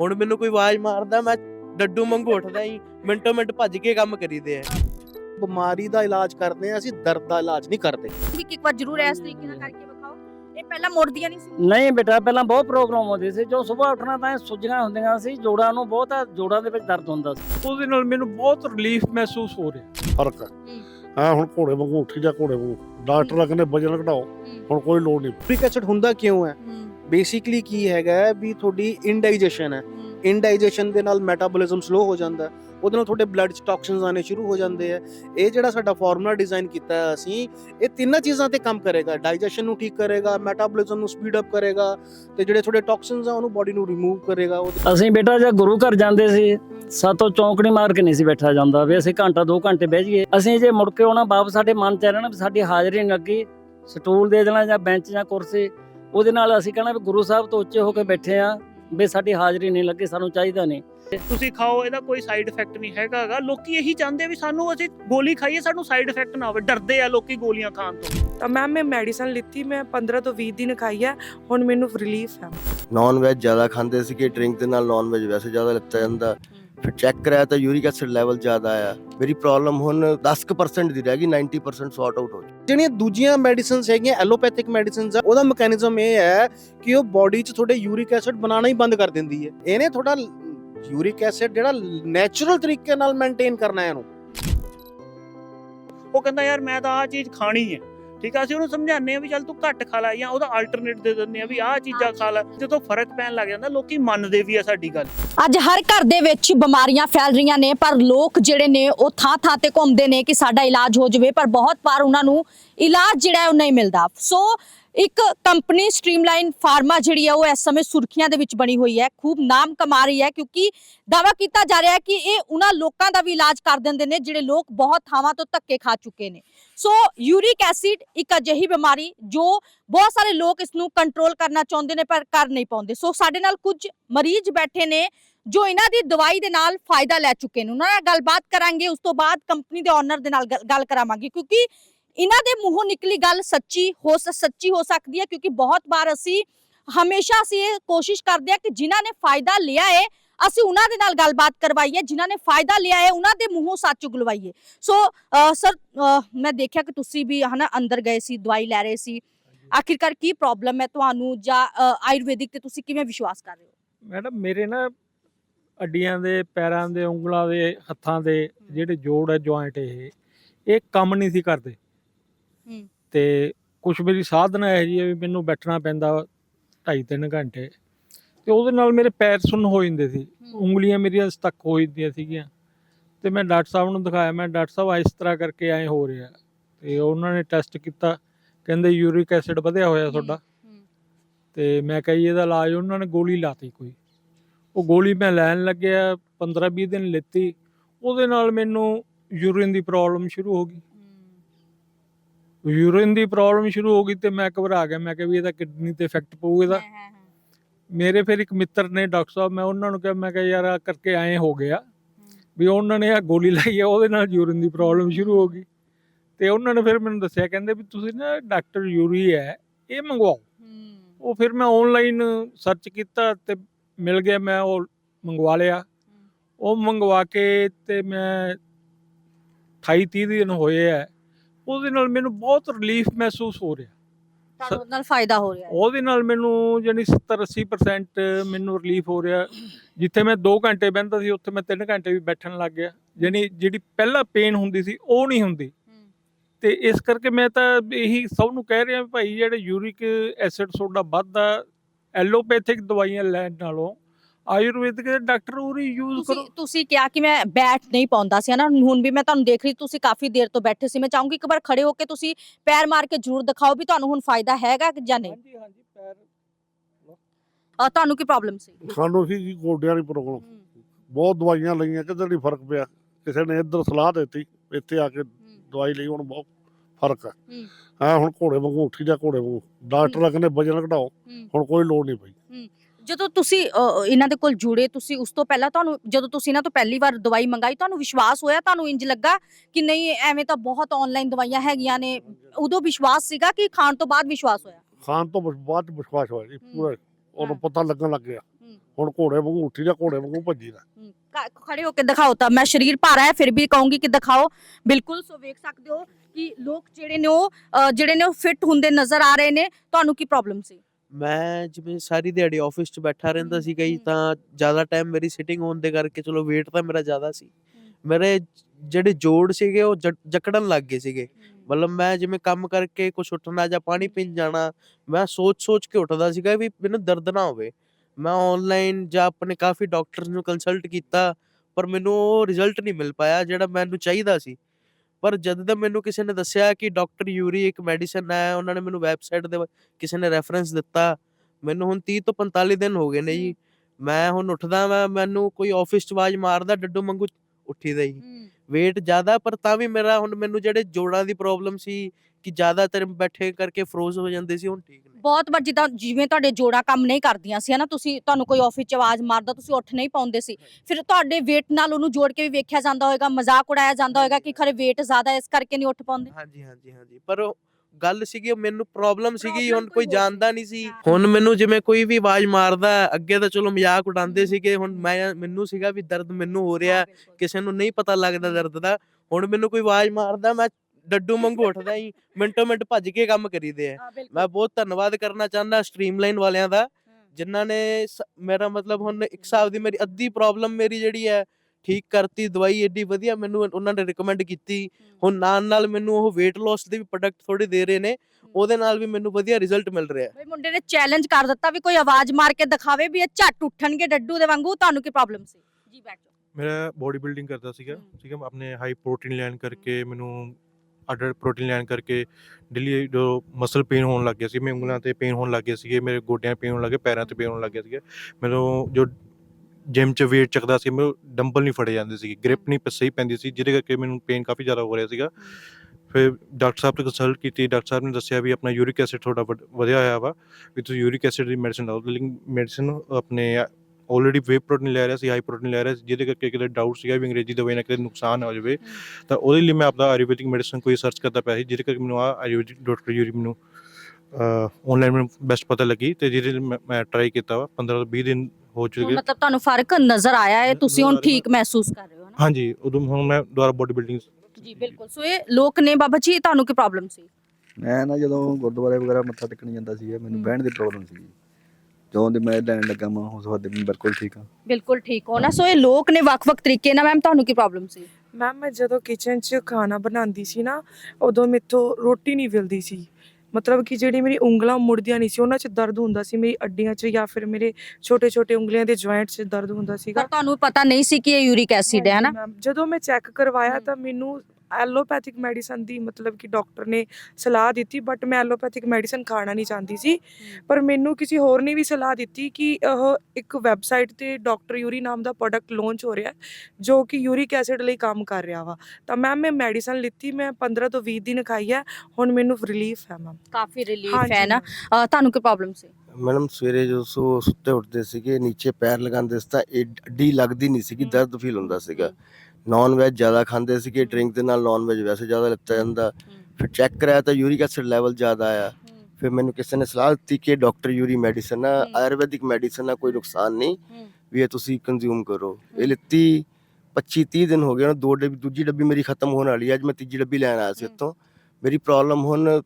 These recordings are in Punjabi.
ਹੁਣ ਮੈਨੂੰ ਕੋਈ ਆਵਾਜ਼ ਮਾਰਦਾ ਮੈਂ ਡੱਡੂ ਉੱਠਦਾ ਹੀ ਮਿੰਟੋ ਮਿੰਟ ਭੱਜ ਕੇ ਕੰਮ ਕਰੀਦੇ ਆ। ਬਿਮਾਰੀ ਦਾ ਇਲਾਜ ਕਰਦੇ ਆ ਅਸੀਂ ਦਰਦ ਦਾ ਇਲਾਜ ਨਹੀਂ ਕਰਦੇ। ਵੀ ਇੱਕ ਵਾਰ ਜ਼ਰੂਰ ਇਸ ਤਰੀਕੇ ਨਾਲ ਕਰਕੇ ਵਿਖਾਓ। ਇਹ ਪਹਿਲਾਂ ਮੁੜਦੀਆਂ ਨਹੀਂ ਸੀ। ਨਹੀਂ ਬੇਟਾ ਪਹਿਲਾਂ ਬਹੁਤ ਪ੍ਰੋਬਲਮ ਹੁੰਦੀ ਸੀ। ਜੋ ਸਵੇਰ ਉੱਠਣਾ ਤਾਂ ਸੁੱਜੀਆਂ ਹੁੰਦੀਆਂ ਸੀ ਜੋੜਾਂ ਨੂੰ ਬਹੁਤ ਜੋੜਾਂ ਦੇ ਵਿੱਚ ਦਰਦ ਹੁੰਦਾ ਸੀ। ਉਹਦੇ ਨਾਲ ਮੈਨੂੰ ਬਹੁਤ ਰਿਲੀਫ ਮਹਿਸੂਸ ਹੋ ਰਿਹਾ। ਫ਼ਰਕ ਹੈ। ਹਾਂ ਹੁਣ ਘੋੜੇ ਵਾਂਗੂ ਉੱਠੀ ਜਾ ਘੋੜੇ ਵਾਂਗੂ। ਡਾਕਟਰ ਕਹਿੰਦੇ ਵਜਨ ਘਟਾਓ। ਹੁਣ ਕੋਈ ਲੋੜ ਨਹੀਂ। ਯੂਰਿਕ ਐਸਿਡ ਹੁੰਦਾ ਕਿਉਂ ਹੈ। ਬੇਸਿਕਲੀ ਕੀ ਹੈਗਾ ਵੀ ਤੁਹਾਡੀ ਇਨਡਾਈਜੈਸ਼ਨ ਹੈ। ਇਨਡਾਈਜੈਸ਼ਨ ਦੇ ਨਾਲ ਮੈਟਾਬੋਲਿਜ਼ਮ ਸਲੋ ਹੋ ਜਾਂਦਾ। ਉਹਦੇ ਨਾਲ ਤੁਹਾਡੇ ਬਲੱਡ 'ਚ ਟੌਕਸਿਨਸ ਆਣੇ ਸ਼ੁਰੂ ਹੋ ਜਾਂਦੇ ਆ ਇਹ ਜਿਹੜਾ ਸਾਡਾ ਫਾਰਮੂਲਾ ਡਿਜ਼ਾਈਨ ਕੀਤਾ ਹੈ ਅਸੀਂ ਇਹ ਤਿੰਨਾਂ ਚੀਜ਼ਾਂ ਤੇ ਕੰਮ ਕਰੇਗਾ। ਡਾਈਜੈਸ਼ਨ ਨੂੰ ਠੀਕ ਕਰੇਗਾ ਮੈਟਾਬੋਲਿਜ਼ਮ ਨੂੰ ਸਪੀਡ ਅਪ ਕਰੇਗਾ ਤੇ ਜਿਹੜੇ ਤੁਹਾਡੇ ਟੌਕਸਿਨਸ ਆ ਉਹਨੂੰ ਬਾਡੀ ਨੂੰ ਰਿਮੂਵ ਕਰੇਗਾ। ਅਸੀਂ ਬੇਟਾ ਜੇ ਗੁਰੂ ਘਰ ਜਾਂਦੇ ਸੀ ਸਾਤੋਂ ਚੌਂਕੜੀ ਮਾਰ ਕੇ ਨਹੀਂ ਸੀ ਬੈਠਾ ਜਾਂਦਾ ਵੀ ਅਸੀਂ ਘੰਟਾ 2 ਘੰਟੇ ਬਹਿ ਜਾਈਏ। ਅਸੀਂ ਜੇ ਮੁੜ ਕੇ ਆਉਣਾ ਵਾਪਸ ਸਾਡੇ ਮਨ ਚ ਰਹਿਣਾ ਵੀ ਸਾਡੀ ਹਾਜ਼ਰੀ ਨਹੀਂ ਲੱਗੀ। ਸਟੂਲ ਦੇ ਦੇਣਾ ਜਾਂ ਬੈਂਚ ਜਾਂ ਕੁਰਸੀ। ਉਹਦੇ ਨਾਲ ਅਸੀਂ ਕਹਿਣਾ ਵੀ ਗੁਰੂ ਸਾਹਿਬ ਤੋਂ ਉੱਚੇ ਹੋ ਕੇ ਬੈਠੇ ਆ ਵੀ ਸਾਡੀ ਹਾਜ਼ਰੀ ਨਹੀਂ ਲੱਗੀ ਸਾਨੂੰ ਚਾਹੀਦਾ ਨਹੀਂ। ਤੁਸੀਂ ਖਾਓ ਇਹਦਾ ਕੋਈ ਸਾਈਡ ਇਫੈਕਟ ਨਹੀਂ ਹੈਗਾਗਾ ਲੋਕੀ ਇਹੀ ਚਾਹੁੰਦੇ ਆ ਵੀ ਸਾਨੂੰ ਅਸੀਂ ਗੋਲੀ ਖਾਈਏ ਸਾਨੂੰ ਸਾਈਡ ਇਫੈਕਟ ਨਾ ਹੋਵੇ। ਡਰਦੇ ਆ ਲੋਕੀ ਗੋਲੀਆਂ ਖਾਣ ਤੋਂ। ਤਾਂ ਮੈਮ ਮੈਂ ਮੈਡੀਸਨ ਲਿੱਤੀ ਮੈਂ 15 ਤੋਂ 20 ਦਿਨ ਖਾਈ ਹੈ ਹੁਣ ਮੈਨੂੰ ਰਿਲੀਫ ਹੈ ਨਾਨ ਵੈਜ ਜ਼ਿਆਦਾ ਖਾਂਦੇ ਸੀ ਕਿ ਡਰਿੰਕ ਦੇ ਨਾਲ ਨਾਨ ਵੈਜ ਵੈਸੇ ਜ਼ਿਆਦਾ ਲਿੱਤਾ ਜਾਂਦਾ। ਫਿਰ ਚੈੱਕ ਕਰਾਇਆ ਤਾਂ ਯੂਰਿਕ ਐਸਿਡ ਲੈਵਲ ਜ਼ਿਆਦਾ ਆਇਆ ਮੇਰੀ ਪ੍ਰੋਬਲਮ ਹੁਣ 10% ਦੀ ਰਹਿ ਗਈ 90% ਸੌਰਟ ਆਊਟ ਹੋ ਗਈ। ਜਿਹੜੀਆਂ ਦੂਜੀਆਂ ਮੈਡੀਸਿਨਸ ਹੈਗੀਆਂ ਐਲੋਪੈਥਿਕ ਮੈਡੀਸਿਨਸ ਆ ਉਹਦਾ ਮੈਕੈਨਿਜ਼ਮ ਇਹ ਹੈ ਕਿ ਉਹ ਬਾਡੀ 'ਚ ਤੁਹਾਡੇ ਯੂਰਿਕ ਐਸਿਡ ਬਣਾਉਣਾ ਹੀ ਬੰਦ ਕਰ ਦਿੰਦੀ ਹੈ। ਇਹਨੇ ਤੁਹਾਡਾ ਯੂਰਿਕ ਐਸਿਡ ਜਿਹੜਾ ਨੈਚੁਰਲ ਤਰੀਕੇ ਨਾਲ ਮੇਨਟੇਨ ਕਰਨਾ ਹੈ ਇਹਨੂੰ। ਉਹ ਕਹਿੰਦਾ ਯਾਰ ਮੈਂ ਤਾਂ ਆਹ ਚੀਜ਼ ਖਾਣੀ ਹੈ। ਠੀਕ ਆ, ਅਸੀਂ ਉਹਨੂੰ ਸਮਝਾਉਂਦੇ ਆ ਵੀ ਚੱਲ ਤੂੰ ਘੱਟ ਖਾ ਲੈ ਜਾਂ ਉਹਦਾ ਆਲਟਰਨੇਟ ਦੇ ਦਿੰਦੇ ਆ ਵੀ ਆਹ ਚੀਜ਼ਾਂ ਖਾ ਲੈ, ਜਦੋਂ ਫ਼ਰਕ ਪੈਣ ਲੱਗ ਜਾਂਦਾ, ਲੋਕੀ ਮੰਨਦੇ ਵੀ ਆ ਸਾਡੀ ਗੱਲ। ਅੱਜ ਹਰ ਘਰ ਦੇ ਵਿੱਚ ਬਿਮਾਰੀਆਂ ਫੈਲ ਰਹੀਆਂ ਨੇ, ਪਰ ਲੋਕ ਜਿਹੜੇ ਨੇ ਉਹ ਥਾਂ ਥਾਂ ਤੇ ਘੁੰਮਦੇ ਨੇ ਕਿ ਸਾਡਾ ਇਲਾਜ ਹੋ ਜਾਵੇ, ਪਰ ਬਹੁਤ ਵਾਰ ਉਹਨਾਂ ਨੂੰ ਇਲਾਜ ਜਿਹੜਾ ਹੈ ਉਹ ਨਹੀਂ ਮਿਲਦਾ। ਸੋ ਇੱਕ ਕੰਪਨੀ ਸਟ੍ਰੀਮਲਾਈਨ ਫਾਰਮਾ ਜਿਹੜੀ ਹੈ, ਉਹ ਇਸ ਸਮੇਂ ਸੁਰਖੀਆਂ ਦੇ ਵਿੱਚ ਬਣੀ ਹੋਈ ਹੈ। ਖੂਬ ਨਾਮ ਕਮਾ ਰਹੀ ਹੈ, ਕਿਉਂਕਿ ਦਾਵਾ ਕੀਤਾ ਜਾ ਰਿਹਾ ਹੈ ਕਿ ਇਹ ਉਹਨਾਂ ਲੋਕਾਂ ਦਾ ਵੀ ਇਲਾਜ ਕਰ ਦਿੰਦੇ ਨੇ, ਜਿਹੜੇ ਲੋਕ ਬਹੁਤ ਥਾਵਾਂ ਤੋਂ ਧੱਕੇ ਖਾ ਚੁੱਕੇ ਨੇ। ਸੋ ਯੂਰਿਕ ਐਸਿਡ ਇੱਕ ਅਜਿਹੀ ਬਿਮਾਰੀ ਜੋ ਬਹੁਤ ਸਾਰੇ ਲੋਕ ਇਸ ਨੂੰ ਕੰਟਰੋਲ ਕਰਨਾ ਚਾਹੁੰਦੇ ਨੇ ਪਰ ਕਰ ਨਹੀਂ ਪਾਉਂਦੇ। ਸੋ ਸਾਡੇ ਨਾਲ ਕੁਝ ਮਰੀਜ਼ ਬੈਠੇ ਨੇ ਜੋ ਇਹਨਾਂ ਦੀ ਦਵਾਈ ਦੇ ਨਾਲ ਫਾਇਦਾ ਲੈ ਚੁੱਕੇ ਨੇ। ਉਹਨਾਂ ਨਾਲ ਗੱਲਬਾਤ ਕਰਾਂਗੇ, ਉਸ ਤੋਂ ਬਾਅਦ ਕੰਪਨੀ ਦੇ ਓਨਰ ਦੇ ਨਾਲ ਗੱਲ- ਗੱਲ ਕਰਾਵਾਂਗੇ। ਕਿਉਂਕਿ ਇਹਨਾਂ ਦੇ ਮੂੰਹੋਂ ਨਿਕਲੀ ਗੱਲ ਸੱਚੀ ਹੋ ਸੱਚੀ ਹੋ ਸਕਦੀ ਹੈ ਕਿਉਂਕਿ ਬਹੁਤ ਵਾਰ ਅਸੀਂ ਹਮੇਸ਼ਾ ਅਸੀਂ ਇਹ ਕੋਸ਼ਿਸ਼ ਕਰਦੇ ਹਾਂ ਕਿ ਜਿਨ੍ਹਾਂ ਨੇ ਫਾਇਦਾ ਲਿਆ ਹੈ ਅਸੀਂ ਉਹਨਾਂ ਦੇ ਨਾਲ ਗੱਲਬਾਤ ਕਰਵਾਈਏ ਜਿਨ੍ਹਾਂ ਨੇ ਫਾਇਦਾ ਲਿਆ ਹੈ ਉਹਨਾਂ ਦੇ ਮੂੰਹੋਂ ਸੱਚ ਉਗਲਵਾਈਏ। ਸੋ ਸਰ ਮੈਂ ਦੇਖਿਆ ਕਿ ਤੁਸੀਂ ਵੀ ਹਨਾ ਅੰਦਰ ਗਏ ਸੀ ਦਵਾਈ ਲੈ ਰਹੇ ਸੀ। ਆਖਿਰਕਾਰ ਕੀ ਪ੍ਰੋਬਲਮ ਹੈ ਤੁਹਾਨੂੰ ਜਾਂ ਆਯੁਰਵੈਦਿਕ ਤੇ ਤੁਸੀਂ ਕਿਵੇਂ ਵਿਸ਼ਵਾਸ ਕਰ ਰਹੇ ਹੋ? ਮੈਡਮ ਮੇਰੇ ਨਾ ਅੱਡੀਆਂ ਦੇ ਪੈਰਾਂ ਦੇ ਉਂਗਲਾਂ ਦੇ ਹੱਥਾਂ ਦੇ ਜਿਹੜੇ ਜੋੜ ਹੈ ਜੁਆਇੰਟ ਇਹ ਇਹ ਕੰਮ ਨਹੀਂ ਸੀ ਕਰਦੇ। ਹੂੰ। ਤੇ ਕੁਝ ਮੇਰੀ ਸਾਧਨਾ ਇਹ ਜੀ ਹੈ ਵੀ ਮੈਨੂੰ ਬੈਠਣਾ ਪੈਂਦਾ 2.5-3 ਘੰਟੇ। ਤੇ ਉਹਦੇ ਨਾਲ ਮੇਰੇ ਪੈਰ ਸੁੰਨ ਹੋ ਜਾਂਦੇ ਸੀ। ਉਂਗਲੀਆਂ ਮੇਰੀਆਂ ਸਟਕ ਹੋ ਜਾਂਦੀਆਂ ਸੀਗੀਆਂ। ਤੇ ਮੈਂ ਡਾਕਟਰ ਸਾਹਿਬ ਨੂੰ ਦਿਖਾਇਆ ਮੈਂ ਡਾਕਟਰ ਸਾਹਿਬ ਇਸ ਤਰ੍ਹਾਂ ਕਰਕੇ ਐ ਹੋ ਰਿਹਾ। ਤੇ ਉਹਨਾਂ ਨੇ ਟੈਸਟ ਕੀਤਾ। ਕਹਿੰਦੇ ਯੂਰਿਕ ਐਸਿਡ ਵਧਿਆ ਹੋਇਆ ਤੁਹਾਡਾ। ਤੇ ਮੈਂ ਕਿਹਾ ਜੀ ਇਹਦਾ ਇਲਾਜ ਉਹਨਾਂ ਨੇ ਗੋਲੀ ਲਾਤੀ ਕੋਈ। ਉਹ ਗੋਲੀ ਮੈਂ ਲੈਣ ਲੱਗਿਆ 15 20 ਦਿਨ ਲਿੱਤੀ। ਉਹਦੇ ਨਾਲ ਮੈਨੂੰ ਯੂਰਿਨ ਦੀ ਪ੍ਰੋਬਲਮ ਸ਼ੁਰੂ ਹੋ ਗਈ। ਯੂਰਿਨ ਦੀ ਪ੍ਰੋਬਲਮ ਸ਼ੁਰੂ ਹੋ ਗਈ ਤੇ ਮੈਂ ਘਬਰਾ ਗਿਆ। ਮੈਂ ਕਿਹਾ ਵੀ ਇਹਦਾ ਕਿਡਨੀ ਤੇ ਇਫੈਕਟ ਪਊ ਇਹਦਾ। ਮੇਰੇ ਫਿਰ ਇੱਕ ਮਿੱਤਰ ਨੇ ਡਾਕਟਰ ਸਾਹਿਬ ਮੈਂ ਉਹਨਾਂ ਨੂੰ ਕਿਹਾ ਮੈਂ ਕਿਹਾ ਯਾਰ ਆ ਕਰਕੇ ਐਂ ਹੋ ਗਿਆ ਵੀ ਉਹਨਾਂ ਨੇ ਆ ਗੋਲੀ ਲਾਈ ਆ ਉਹਦੇ ਨਾਲ ਯੂਰਿਨ ਦੀ ਪ੍ਰੋਬਲਮ ਸ਼ੁਰੂ ਹੋ ਗਈ। ਤੇ ਉਹਨਾਂ ਨੇ ਫਿਰ ਮੈਨੂੰ ਦੱਸਿਆ ਕਹਿੰਦੇ ਵੀ ਤੁਸੀਂ ਨਾ ਡਾਕਟਰ ਯੂਰੀ ਹੈ ਇਹ ਮੰਗਵਾਓ। ਉਹ ਫਿਰ ਮੈਂ ਆਨਲਾਈਨ ਸਰਚ ਕੀਤਾ ਤੇ ਮਿਲ ਗਿਆ ਮੈਂ ਉਹ ਮੰਗਵਾ ਲਿਆ। ਉਹ ਮੰਗਵਾ ਕੇ ਤੇ ਮੈਂ 28 30 ਦਿਨ ਹੋਏ ਆ। ਉਹਦੇ ਨਾਲ ਮੈਨੂੰ ਬਹੁਤ ਰਿਲੀਫ ਮਹਿਸੂਸ ਹੋ ਰਿਹਾ। ਤੁਹਾਨੂੰ ਉਹਦੇ ਨਾਲ ਫਾਇਦਾ ਹੋ ਰਿਹਾ ਹੈ। ਉਹਦੇ ਨਾਲ ਮੈਨੂੰ ਯਾਨੀ 70 80% ਮੈਨੂੰ ਰਿਲੀਫ ਹੋ ਰਿਹਾ। ਜਿੱਥੇ ਮੈਂ 2 ਘੰਟੇ ਬਹਿੰਦਾ ਸੀ ਉੱਥੇ ਮੈਂ 3 ਘੰਟੇ ਵੀ ਬੈਠਣ ਲੱਗ ਗਿਆ। ਯਾਨੀ ਜਿਹੜੀ ਪਹਿਲਾਂ ਪੇਨ ਹੁੰਦੀ ਸੀ ਉਹ ਨਹੀਂ ਹੁੰਦੀ। ਤੇ ਇਸ ਕਰਕੇ ਮੈਂ ਤਾਂ ਇਹੀ ਸਭ ਨੂੰ ਕਹਿ ਰਿਹਾ ਭਾਈ ਜਿਹੜੇ ਯੂਰਿਕ ਐਸਿਡ ਤੁਹਾਡਾ ਵੱਧਦਾ ਐਲੋਪੈਥਿਕ ਦਵਾਈਆਂ ਲੈਣ ਨਾਲੋਂ ਆਯੁਰਵੈਦਿਕ ਦੇ ਡਾਕਟਰ ਉਰੀ ਯੂਜ਼ ਕਰੋ। ਤੁਸੀਂ ਕਿਹਾ ਕਿ ਮੈਂ ਬੈਠ ਨਹੀਂ ਪਾਉਂਦਾ ਸੀ ਹਨਾ ਹੁਣ ਵੀ ਮੈਂ ਤੁਹਾਨੂੰ ਦੇਖ ਰਹੀ ਤੁਸੀਂ ਕਾਫੀ ਦੇਰ ਤੋਂ ਬੈਠੇ ਸੀ। ਮੈਂ ਚਾਹੂੰਗੀ ਇੱਕ ਵਾਰ ਖੜੇ ਹੋ ਕੇ ਤੁਸੀਂ ਪੈਰ ਮਾਰ ਕੇ ਜ਼ਰੂਰ ਦਿਖਾਓ ਵੀ ਤੁਹਾਨੂੰ ਹੁਣ ਫਾਇਦਾ ਹੈਗਾ ਕਿ ਜਾਂ ਨਹੀਂ। ਹਾਂਜੀ ਹਾਂਜੀ ਪੈਰ ਅ, ਤੁਹਾਨੂੰ ਕੀ ਪ੍ਰੋਬਲਮ ਸੀ? ਸਾਨੂੰ ਸੀ ਜੀ ਗੋਡਿਆਂ ਦੀ ਪ੍ਰੋਬਲਮ ਬਹੁਤ ਦਵਾਈਆਂ ਲਈਆਂ ਕਿਤੇ ਨਹੀਂ ਫ਼ਰਕ ਪਿਆ? ਕਿਸੇ ਨੇ ਇੱਧਰ ਸਲਾਹ ਦਿੱਤੀ ਇੱਥੇ ਆ ਕੇ ਦਵਾਈ ਲਈ ਹੁਣ ਬਹੁਤ ਫ਼ਰਕ ਹੈ ਹੂੰ। ਹਾਂ ਹੁਣ ਘੋੜੇ ਵਾਂਗੂ ਉੱਠੀ ਜਾ ਘੋੜੇ ਵਾਂਗੂ। ਡਾਕਟਰ ਕਹਿੰਦੇ ਵਜਨ ਘਟਾਓ। ਹੁਣ ਕੋਈ ਲੋੜ ਨਹੀਂ ਪਈ। ਜਦੋਂ ਤੁਸੀਂ ਅ, ਇਹਨਾਂ ਦੇ ਕੋਲ ਜੁੜੇ ਤੁਸੀਂ ਉਸ ਤੋਂ ਪਹਿਲਾਂ ਤੁਹਾਨੂੰ ਜਦੋਂ ਤੁਸੀਂ ਇਹਨਾਂ ਤੋਂ ਪਹਿਲੀ ਵਾਰ ਦਵਾਈ ਮੰਗਾਈ ਤੁਹਾਨੂੰ ਵਿਸ਼ਵਾਸ ਹੋਇਆ ਤੁਹਾਨੂੰ ਇੰਜ ਲੱਗਾ ਕਿ ਨਹੀਂ ਐਵੇਂ ਤਾਂ ਬਹੁਤ ਆਨਲਾਈਨ ਦਵਾਈਆਂ ਹੈਗੀਆਂ ਨੇ। ਉਦੋਂ ਵਿਸ਼ਵਾਸ ਸੀਗਾ ਕਿ ਖਾਣ ਤੋਂ ਬਾਅਦ ਵਿਸ਼ਵਾਸ ਹੋਇਆ? ਖਾਣ ਤੋਂ ਬਸ- ਬਾਅਦ ਵਿਸ਼ਵਾਸ ਹੋਇਆ ਜੀ ਪੂਰਾ। ਉਹਨੂੰ ਹਾਂ। ਪਤਾ ਲੱਗਣ ਲੱਗ ਗਿਆ। ਹੁਣ ਘੋੜੇ ਵਾਂਗੂ ਉੱਠੀ ਦਾ ਘੋੜੇ ਵਾਂਗੂ ਭੱਜੀ ਦਾ। ਹਮ, ਕ- ਖੜੇ ਹੋ ਕੇ ਦਿਖਾਓ ਤਾਂ। ਮੈਂ ਸਰੀਰ ਭਾਰਾ ਹੈ ਫਿਰ ਵੀ ਕਹੂੰਗੀ ਕਿ ਦਿਖਾਓ। ਬਿਲਕੁਲ ਸੋ ਵੇਖ ਸਕਦੇ ਹੋ ਕਿ ਲੋਕ ਜਿਹੜੇ ਨੇ ਉਹ ਅ, ਜਿਹੜੇ ਨੇ ਉਹ ਫਿੱਟ ਹੁੰਦੇ ਨਜ਼ਰ ਆ ਰਹੇ ਨੇ। ਤੁਹਾਨੂੰ ਕੀ ਪ੍ਰੋਬਲਮ ਸੀ? ਮੈਂ ਜਿਵੇਂ ਸਾਰੀ ਦਿਹਾੜੀ ਆਫਿਸ 'ਚ ਬੈਠਾ ਰਹਿੰਦਾ ਸੀਗਾ ਜੀ। ਤਾਂ ਜ਼ਿਆਦਾ ਟਾਈਮ ਮੇਰੀ ਸਿਟਿੰਗ ਹੋਣ ਦੇ ਕਰਕੇ ਚਲੋ weight ਤਾਂ ਮੇਰਾ ਜ਼ਿਆਦਾ ਸੀ। ਮੇਰੇ ਜਿਹੜੇ ਜੋੜ ਸੀਗੇ ਉਹ ਜ- ਜਕੜਨ ਲੱਗ ਗਏ ਸੀਗੇ। ਮਤਲਬ ਮੈਂ ਜਿਵੇਂ ਕੰਮ ਕਰਕੇ ਕੁਝ ਉੱਠਣਾ ਜਾਂ ਪਾਣੀ ਪੀਣ ਜਾਣਾ ਮੈਂ ਸੋਚ-ਸੋਚ ਕੇ ਉੱਠਦਾ ਸੀਗਾ ਵੀ ਮੈਨੂੰ ਦਰਦ ਨਾ ਹੋਵੇ। ਮੈਂ ਆਨਲਾਈਨ ਜਾਂ ਆਪਣੇ ਕਾਫੀ ਡਾਕਟਰਸ ਨੂੰ ਕੰਸਲਟ ਕੀਤਾ ਪਰ ਮੈਨੂੰ ਉਹ ਰਿਜ਼ਲਟ ਨਹੀਂ ਮਿਲ ਪਾਇਆ ਜਿਹੜਾ ਮੈਨੂੰ ਚਾਹੀਦਾ ਸੀ। ਪਰ ਜਦ ਦਾ ਮੈਨੂੰ ਕਿਸੇ ਨੇ ਦੱਸਿਆ ਕਿ ਡਾਕਟਰ ਯੂਰੀ ਇੱਕ ਮੈਡੀਸਨ ਹੈ ਉਹਨਾਂ ਨੇ ਮੈਨੂੰ ਵੈਬਸਾਈਟ ਦੇ ਕਿਸੇ ਨੇ ਰੈਫਰੈਂਸ ਦਿੱਤਾ ਮੈਨੂੰ ਹੁਣ 30 ਤੋਂ 45 ਦਿਨ ਹੋ ਗਏ ਨੇ ਜੀ। ਮੈਂ ਹੁਣ ਉੱਠਦਾ ਮੈਂ ਮੈਨੂੰ ਕੋਈ ਆਫਿਸ 'ਚ ਆਵਾਜ਼ ਮਾਰਦਾ ਡੱਡੂ ਵਾਂਗੂ ਉੱਠੀਦਾ ਜੀ। weight ਜ਼ਿਆਦਾ ਪਰ ਤਾਂ ਵੀ ਮੇਰਾ ਹੁਣ ਮੈਨੂੰ ਜਿਹੜੇ ਜੋੜਾਂ ਦੀ ਪ੍ਰੋਬਲਮ ਸੀ ਕਿ ਜ਼ਿਆਦਾਤਰ ਬੈਠੇ ਕਰਕੇ ਫਰੋਜ਼ ਹੋ ਜਾਂਦੇ ਸੀ ਹੁਣ ਠੀਕ ਨੇ ਬਹੁਤ ਵਾਰ ਜਿੱਦਾਂ ਜਿਵੇਂ ਤੁਹਾਡੇ ਜੋੜਾ ਕੰਮ ਨਹੀਂ ਕਰਦੀਆਂ ਸੀ ਹਨਾ ਤੁਸੀਂ ਤੁਹਾਨੂੰ ਕੋਈ ਆਫਿਸ 'ਚ ਆਵਾਜ਼ ਮਾਰਦਾ ਤੁਸੀਂ ਉੱਠ ਨਹੀਂ ਪਾਉਂਦੇ ਸੀ। ਫਿਰ ਤੁਹਾਡੇ weight ਨਾਲ ਉਹਨੂੰ ਜੋੜ ਕੇ ਵੀ ਵੇਖਿਆ ਜਾਂਦਾ ਹੋਵੇਗਾ ਮਜ਼ਾਕ ਉਡਾਇਆ ਜਾਂਦਾ ਹੋਵੇਗਾ ਕਿ ਖਰੇ weight ਜ਼ਿਆਦਾ ਇਸ ਕਰਕੇ ਨਹੀਂ ਉੱਠ ਪਾਉਂਦੇ। ਹਾਂਜੀ ਹਾਂਜੀ ਹਾਂਜੀ। ਪਰ ਉਹ ਗੱਲ ਸੀਗੀ ਉਹ ਮੈਨੂੰ ਪ੍ਰੋਬਲਮ ਸੀਗੀ Problem ਹੁਣ ਕੋਈ ਕੋਈ ਹੋਰ ਜਾਣਦਾ। ਨਹੀਂ ਸੀ। ਹਾਂ। ਹੁਣ ਮੈਨੂੰ ਜਿਵੇਂ ਕੋਈ ਵੀ ਆਵਾਜ਼ ਮਾਰਦਾ ਅੱਗੇ ਤਾਂ ਚਲੋ ਮਜ਼ਾਕ ਉਡਾਉਂਦੇ ਸੀਗੇ ਹੁਣ ਮੈਂ ਮੈਨੂੰ ਸੀਗਾ ਵੀ ਦਰਦ ਮੈਨੂੰ ਹੋ ਰਿਹਾ ਕਿਸੇ ਨੂੰ ਨਹੀਂ ਪਤਾ ਲੱਗਦਾ ਦਰਦ ਦਾ। ਹੁਣ ਮੈਨੂੰ ਕੋਈ ਆਵਾਜ਼ ਮਾਰਦਾ ਮੈਂ ਡੱਡੂ ਵਾਂਗੂ ਉੱਠਦਾ ਹੀ ਮਿੰਟੋ ਮਿੰਟ ਭੱਜ ਕੇ ਕੰਮ ਕਰੀਦੇ ਆ। ਮੈਂ ਬਹੁਤ ਧੰਨਵਾਦ ਕਰਨਾ ਚਾਹੁੰਦਾ ਸਟ੍ਰੀਮਲਾਈਨ ਵਾਲਿਆਂ ਦਾ ਜਿਨ੍ਹਾਂ ਨੇ ਸ- ਮੇਰਾ ਮਤਲਬ ਹੁਣ ਇੱਕ ਹਿਸਾਬ ਦੀ ਮੇਰੀ ਅੱਧੀ ਪ੍ਰੋਬਲਮ ਮੇਰੀ ਜਿਹੜੀ ਹੈ ਠੀਕ ਕਰਤੀ ਦਵਾਈ ਏਡੀ ਵਧੀਆ ਮੈਨੂੰ ਉਹਨਾਂ ਨੇ ਰეკਮੈਂਡ ਕੀਤੀ। ਹੁਣ ਨਾਲ ਨਾਲ ਮੈਨੂੰ ਉਹ weight loss ਦੇ ਵੀ ਪ੍ਰੋਡਕਟ ਥੋੜੇ ਦੇ ਰਹੇ ਨੇ ਉਹਦੇ ਨਾਲ ਵੀ ਮੈਨੂੰ ਵਧੀਆ ਰਿਜ਼ਲਟ ਮਿਲ ਰਿਹਾ। ਬਈ ਮੁੰਡੇ ਨੇ ਚੈਲੰਜ ਕਰ ਦਿੱਤਾ ਵੀ ਕੋਈ ਆਵਾਜ਼ ਮਾਰ ਕੇ ਦਿਖਾਵੇ ਵੀ ਇਹ ਝੱਟ ਉੱਠਣਗੇ ਡੱਡੂ ਦੇ ਵਾਂਗੂ ਤੁਹਾਨੂੰ ਕੀ ਪ੍ਰੋਬਲਮ ਸੀ? ਜੀ ਬੈਠ ਜਾਓ। ਮੇਰਾ ਬੋਡੀ ਬਿਲਡਿੰਗ ਕਰਦਾ ਸੀਗਾ ਹਮ। ਠੀਕ ਹੈ ਆਪਣੇ ਹਾਈ ਪ੍ਰੋਟੀਨ ਲੈਣ ਕਰਕੇ ਮੈਨੂੰ ਅੱਡ ਪ੍ਰੋਟੀਨ ਲੈਣ ਕਰਕੇ ਡੇਲੀ ਜੋ ਮਸਲ ਪੇਨ ਹੋਣ ਲੱਗ ਗਿਆ ਸੀ, ਮੇਰੇ ਉਂਗਲਾਂ ਤੇ ਪੇਨ ਹੋਣ ਲੱਗ ਗਿਆ ਸੀਗੇ, ਮੇਰੇ ਗੋਡਿਆਂ ਪੇਨ ਹੋਣ ਲੱਗੇ ਪੈਰਾਂ ਤੇ ਪੇਨ ਹੋਣ ਲੱਗ ਗਿਆ ਸੀਗਾ। ਮੈਨੂੰ ਜੋ ਜਿਮ ਚ weight ਚੱਕਦਾ ਸੀ, ਮੈਨੂੰ ਡੰਬਲ ਨਹੀਂ ਫੜੇ ਜਾਂਦੇ ਸੀ ਗ੍ਰਿਪ ਨਹੀਂ ਪ- ਸਹੀ ਪੈਂਦੀ ਸੀ, ਜਿਹਦੇ ਕਰਕੇ ਮੈਨੂੰ ਪੇਨ ਕਾਫੀ ਜ਼ਿਆਦਾ ਹੋ ਰਿਹਾ ਸੀਗਾ। ਫਿਰ ਡਾਕਟਰ ਸਾਹਿਬ ਤੋਂ ਕੰਸਲਟ ਕੀਤੀ, ਡਾਕਟਰ ਸਾਹਿਬ ਨੇ ਦੱਸਿਆ ਵੀ ਆਪਣਾ ਯੂਰਿਕ ਐਸਿਡ ਤੁਹਾਡਾ ਵਧ- ਵਧਿਆ ਹੋਇਆ ਵਾ, ਵੀ ਤੁਸੀਂ ਯੂਰਿਕ ਐਸਿਡ ਦੀ ਮੈਡੀਸਿਨ ਲਓ, ਲੇਕਿਨ ਮੈਡੀਸਿਨ ਆਪਣੇ ਆਲਰੇਡੀ ਵੇ ਪ੍ਰੋਟੀਨ ਲੈ ਰਿਹਾ ਸੀ ਹਾਈ ਪ੍ਰੋਟੀਨ ਲੈ ਰਿਹਾ ਸੀ ਜਿਹਦੇ ਕਰਕੇ ਕਿਤੇ ਡਾਊਟ ਸੀਗਾ ਵੀ ਅੰਗਰੇਜ਼ੀ ਦਵਾਈ ਨਾਲ ਕਿਤੇ ਨੁਕਸਾਨ ਹੋ ਜਾਵੇ। ਤਾਂ ਉਹਦੇ ਲਈ ਮੈਂ ਆਪਦਾ ਆਯੁਰਵੈਦਿਕ ਮੈਡੀਸਿਨ ਕੋਈ ਸਰਚ ਕਰਦਾ ਪਿਆ ਸੀ ਜਿਹਦੇ ਕਰਕੇ ਮੈਨੂੰ ਆ ਆਯੁਰਵੈਦਿਕ ਡਾਕਟਰ ਯੂਰੀ ਮੈਨੂੰ ਆਨਲਾਈਨ ਮੈਨੂੰ ਬੈਸਟ ਪਤਾ ਲੱਗੀ ਤੇ ਜਿਹਦੇ ਲਈ ਮੈਂ- ਮੈਂ ਟਰਾਈ ਕੀਤਾ ਵਾ 15 ਤੋਂ 20 ਦਿਨ ਹੋ ਹੁਣ ਚੁੱਕੇ ਮਤਲਬ ਤੁਹਾਨੂੰ ਫ਼ਰਕ ਨਜ਼ਰ ਆਇਆ ਹੈ ਤੁਸੀਂ ਹੁਣ। ਠੀਕ ਮਹਿਸੂਸ ਕਰ ਰਹੇ ਹੋ ਨਾ? ਹਾਂਜੀ ਉਦੋਂ ਹੁਣ ਮੈਂ ਦੁਬਾਰਾ ਬੋਡੀ ਬਿਲਡਿੰਗ ਜੀ ਬਿਲਕੁਲ। ਸੋ ਇਹ ਲੋਕ ਨੇ ਬਾਬਾ ਜੀ ਤੁਹਾਨੂੰ ਕੀ ਪ੍ਰੋਬਲਮ ਸੀ? ਮੈਂ ਨਾ ਜਦੋਂ ਗੁਰਦੁਆਰੇ ਵਗੈਰਾ ਮੱਥਾ ਟੇਕਣ ਜਾਂਦਾ ਸੀਗਾ ਮੈਨੂੰ। ਬਹਿਣ ਦੀ ਪ੍ਰੋਬਲਮ ਸੀ ਜਦੋਂ ਦੀ ਮੈਂ ਲੈਣ ਲੱਗਾ ਮੈਂ ਉਸ ਵਕਤ ਮੈਂ ਬਿਲਕੁਲ ਠੀਕ ਹਾਂ। ਬਿਲਕੁਲ ਠੀਕ ਹੋ ਨਾ ਸੋ ਇਹ ਲੋਕ ਨੇ ਵੱਖ-ਵੱਖ ਤਰੀਕੇ ਨਾਲ ਮੈਮ ਤੁਹਾਨੂੰ ਕੀ ਪ੍ਰੋਬਲਮ ਸੀ? ਮੈਮ ਮੈਂ ਜਦੋਂ ਕਿਚਨ 'ਚ ਖਾਣਾ ਬਣਾਉਂਦੀ ਸੀ ਨਾ ਉਦੋਂ ਮੇਥੋਂ ਰੋਟੀ ਨਹੀਂ ਮਿਲਦੀ ਸੀ। ਮਤਲਬ ਕਿ ਜਿਹੜੀ ਮੇਰੀ ਉਂਗਲਾਂ ਮੁੜਦੀਆਂ ਨਹੀਂ ਸੀ ਉਹਨਾਂ 'ਚ ਦਰਦ ਹੁੰਦਾ ਸੀ ਮੇਰੀ ਅੱਡੀਆਂ 'ਚ ਜਾਂ ਫਿਰ ਮੇਰੇ ਛੋਟੇ-ਛੋਟੇ ਉਂਗਲੀਆਂ ਦੇ ਜੁਆਇੰਟਸ 'ਚ ਦਰਦ ਹੁੰਦਾ ਸੀਗਾ। ਤੁਹਾਨੂੰ ਪਤਾ ਨਹੀਂ ਸੀ ਕਿ ਇਹ ਯੂਰਿਕ ਐਸਿਡ ਹੈ ਨਾ? ਹਾਂਜੀ ma'am, ਜਦੋਂ ਮੈਂ ਚੈੱਕ ਕਰਵਾਇਆ। ਤਾਂ ਮੈਨੂੰ ਐਲੋਪੈਥਿਕ ਮੈਡੀਸਨ ਦੀ ਮਤਲਬ ਕਿ ਡਾਕਟਰ ਨੇ ਸਲਾਹ ਦਿੱਤੀ ਬਟ ਮੈਂ ਐਲੋਪੈਥਿਕ ਮੈਡੀਸਨ ਖਾਣਾ ਨਹੀਂ ਚਾਹੁੰਦੀ ਸੀ। ਪਰ ਮੈਨੂੰ ਕਿਸੇ ਹੋਰ ਨੇ ਵੀ ਸਲਾਹ ਦਿੱਤੀ ਕਿ ਉਹ ਇੱਕ ਵੈਬਸਾਈਟ ਤੇ ਡਾਕਟਰ ਯੂਰੀ ਨਾਮ ਦਾ ਪ੍ਰੋਡਕਟ ਲਾਂਚ ਹੋ ਰਿਹਾ ਜੋ ਕਿ ਯੂਰਿਕ ਐਸਿਡ ਲਈ ਕੰਮ ਕਰ ਰਿਹਾ ਵਾ। ਤਾਂ ਮੈਮ ਮੈਂ ਮੈਡੀਸਨ ਲਿੱਤੀ ਮੈਂ 15 ਤੋਂ 20 ਦਿਨ ਖਾਈ ਹੈ ਹੁਣ ਮੈਨੂੰ ਰਿਲੀਫ ਹੈ ਮੈਮ ਕਾਫੀ ਰਿਲੀਫ ਹੈ ਨਾ। ਤੁਹਾਨੂੰ ਕੀ ਪ੍ਰੋਬਲਮ ਸੀ? ਮੈਡਮ ਸਵੇਰੇ ਜਦੋਂ ਸੋ ਸੁੱਤੇ ਉੱਠਦੇ ਸੀਗੇ ਨੀਚੇ ਪੈਰ ਲਗਾਉਂਦੇ ਸੀ ਤਾਂ ਅੱਡੀ ਲੱਗਦੀ ਨਹੀਂ ਸੀਗੀ। ਦਰਦ ਫੀਲ ਹੁੰਦਾ ਸੀਗਾ। ਨਾਨ ਵੈਜ ਜ਼ਿਆਦਾ ਖਾਂਦੇ ਸੀਗੇ ਡਰਿੰਕ ਦੇ ਨਾਲ ਨਾਨ ਵੈਜ ਵੈਸੇ ਜ਼ਿਆਦਾ ਲਿੱਤਾ ਜਾਂਦਾ। ਫਿਰ ਚੈੱਕ ਕਰਾਇਆ ਤਾਂ ਯੂਰਿਕ ਐਸਿਡ ਲੈਵਲ ਜ਼ਿਆਦਾ ਆਇਆ ਫਿਰ ਮੈਨੂੰ ਕਿਸੇ ਨੇ ਸਲਾਹ ਦਿੱਤੀ ਕਿ ਡਾਕਟਰ ਯੂਰੀ ਮੈਡੀਸਨ ਆ। ਆਯੁਰਵੈਦਿਕ ਮੈਡੀਸਨ ਆ ਕੋਈ ਨੁਕਸਾਨ ਨਹੀਂ। ਵੀ ਇਹ ਤੁਸੀਂ ਕੰਜ਼ਿਊਮ ਕਰੋ। ਇਹ ਲਿੱਤੀ 25 30 ਦਿਨ ਹੋ ਗਏ ਹੁਣ ਦੋ ਡੱਬੀ ਦੂਜੀ ਡੱਬੀ ਮੇਰੀ ਖਤਮ ਹੋਣ ਵਾਲੀ ਹੈ ਅੱਜ ਮੈਂ ਤੀਜੀ ਡੱਬੀ ਲੈਣ ਆਇਆ ਸੀ। ਇੱਥੋਂ ਮੇਰੀ ਪ੍ਰੋਬਲਮ ਹੁਣ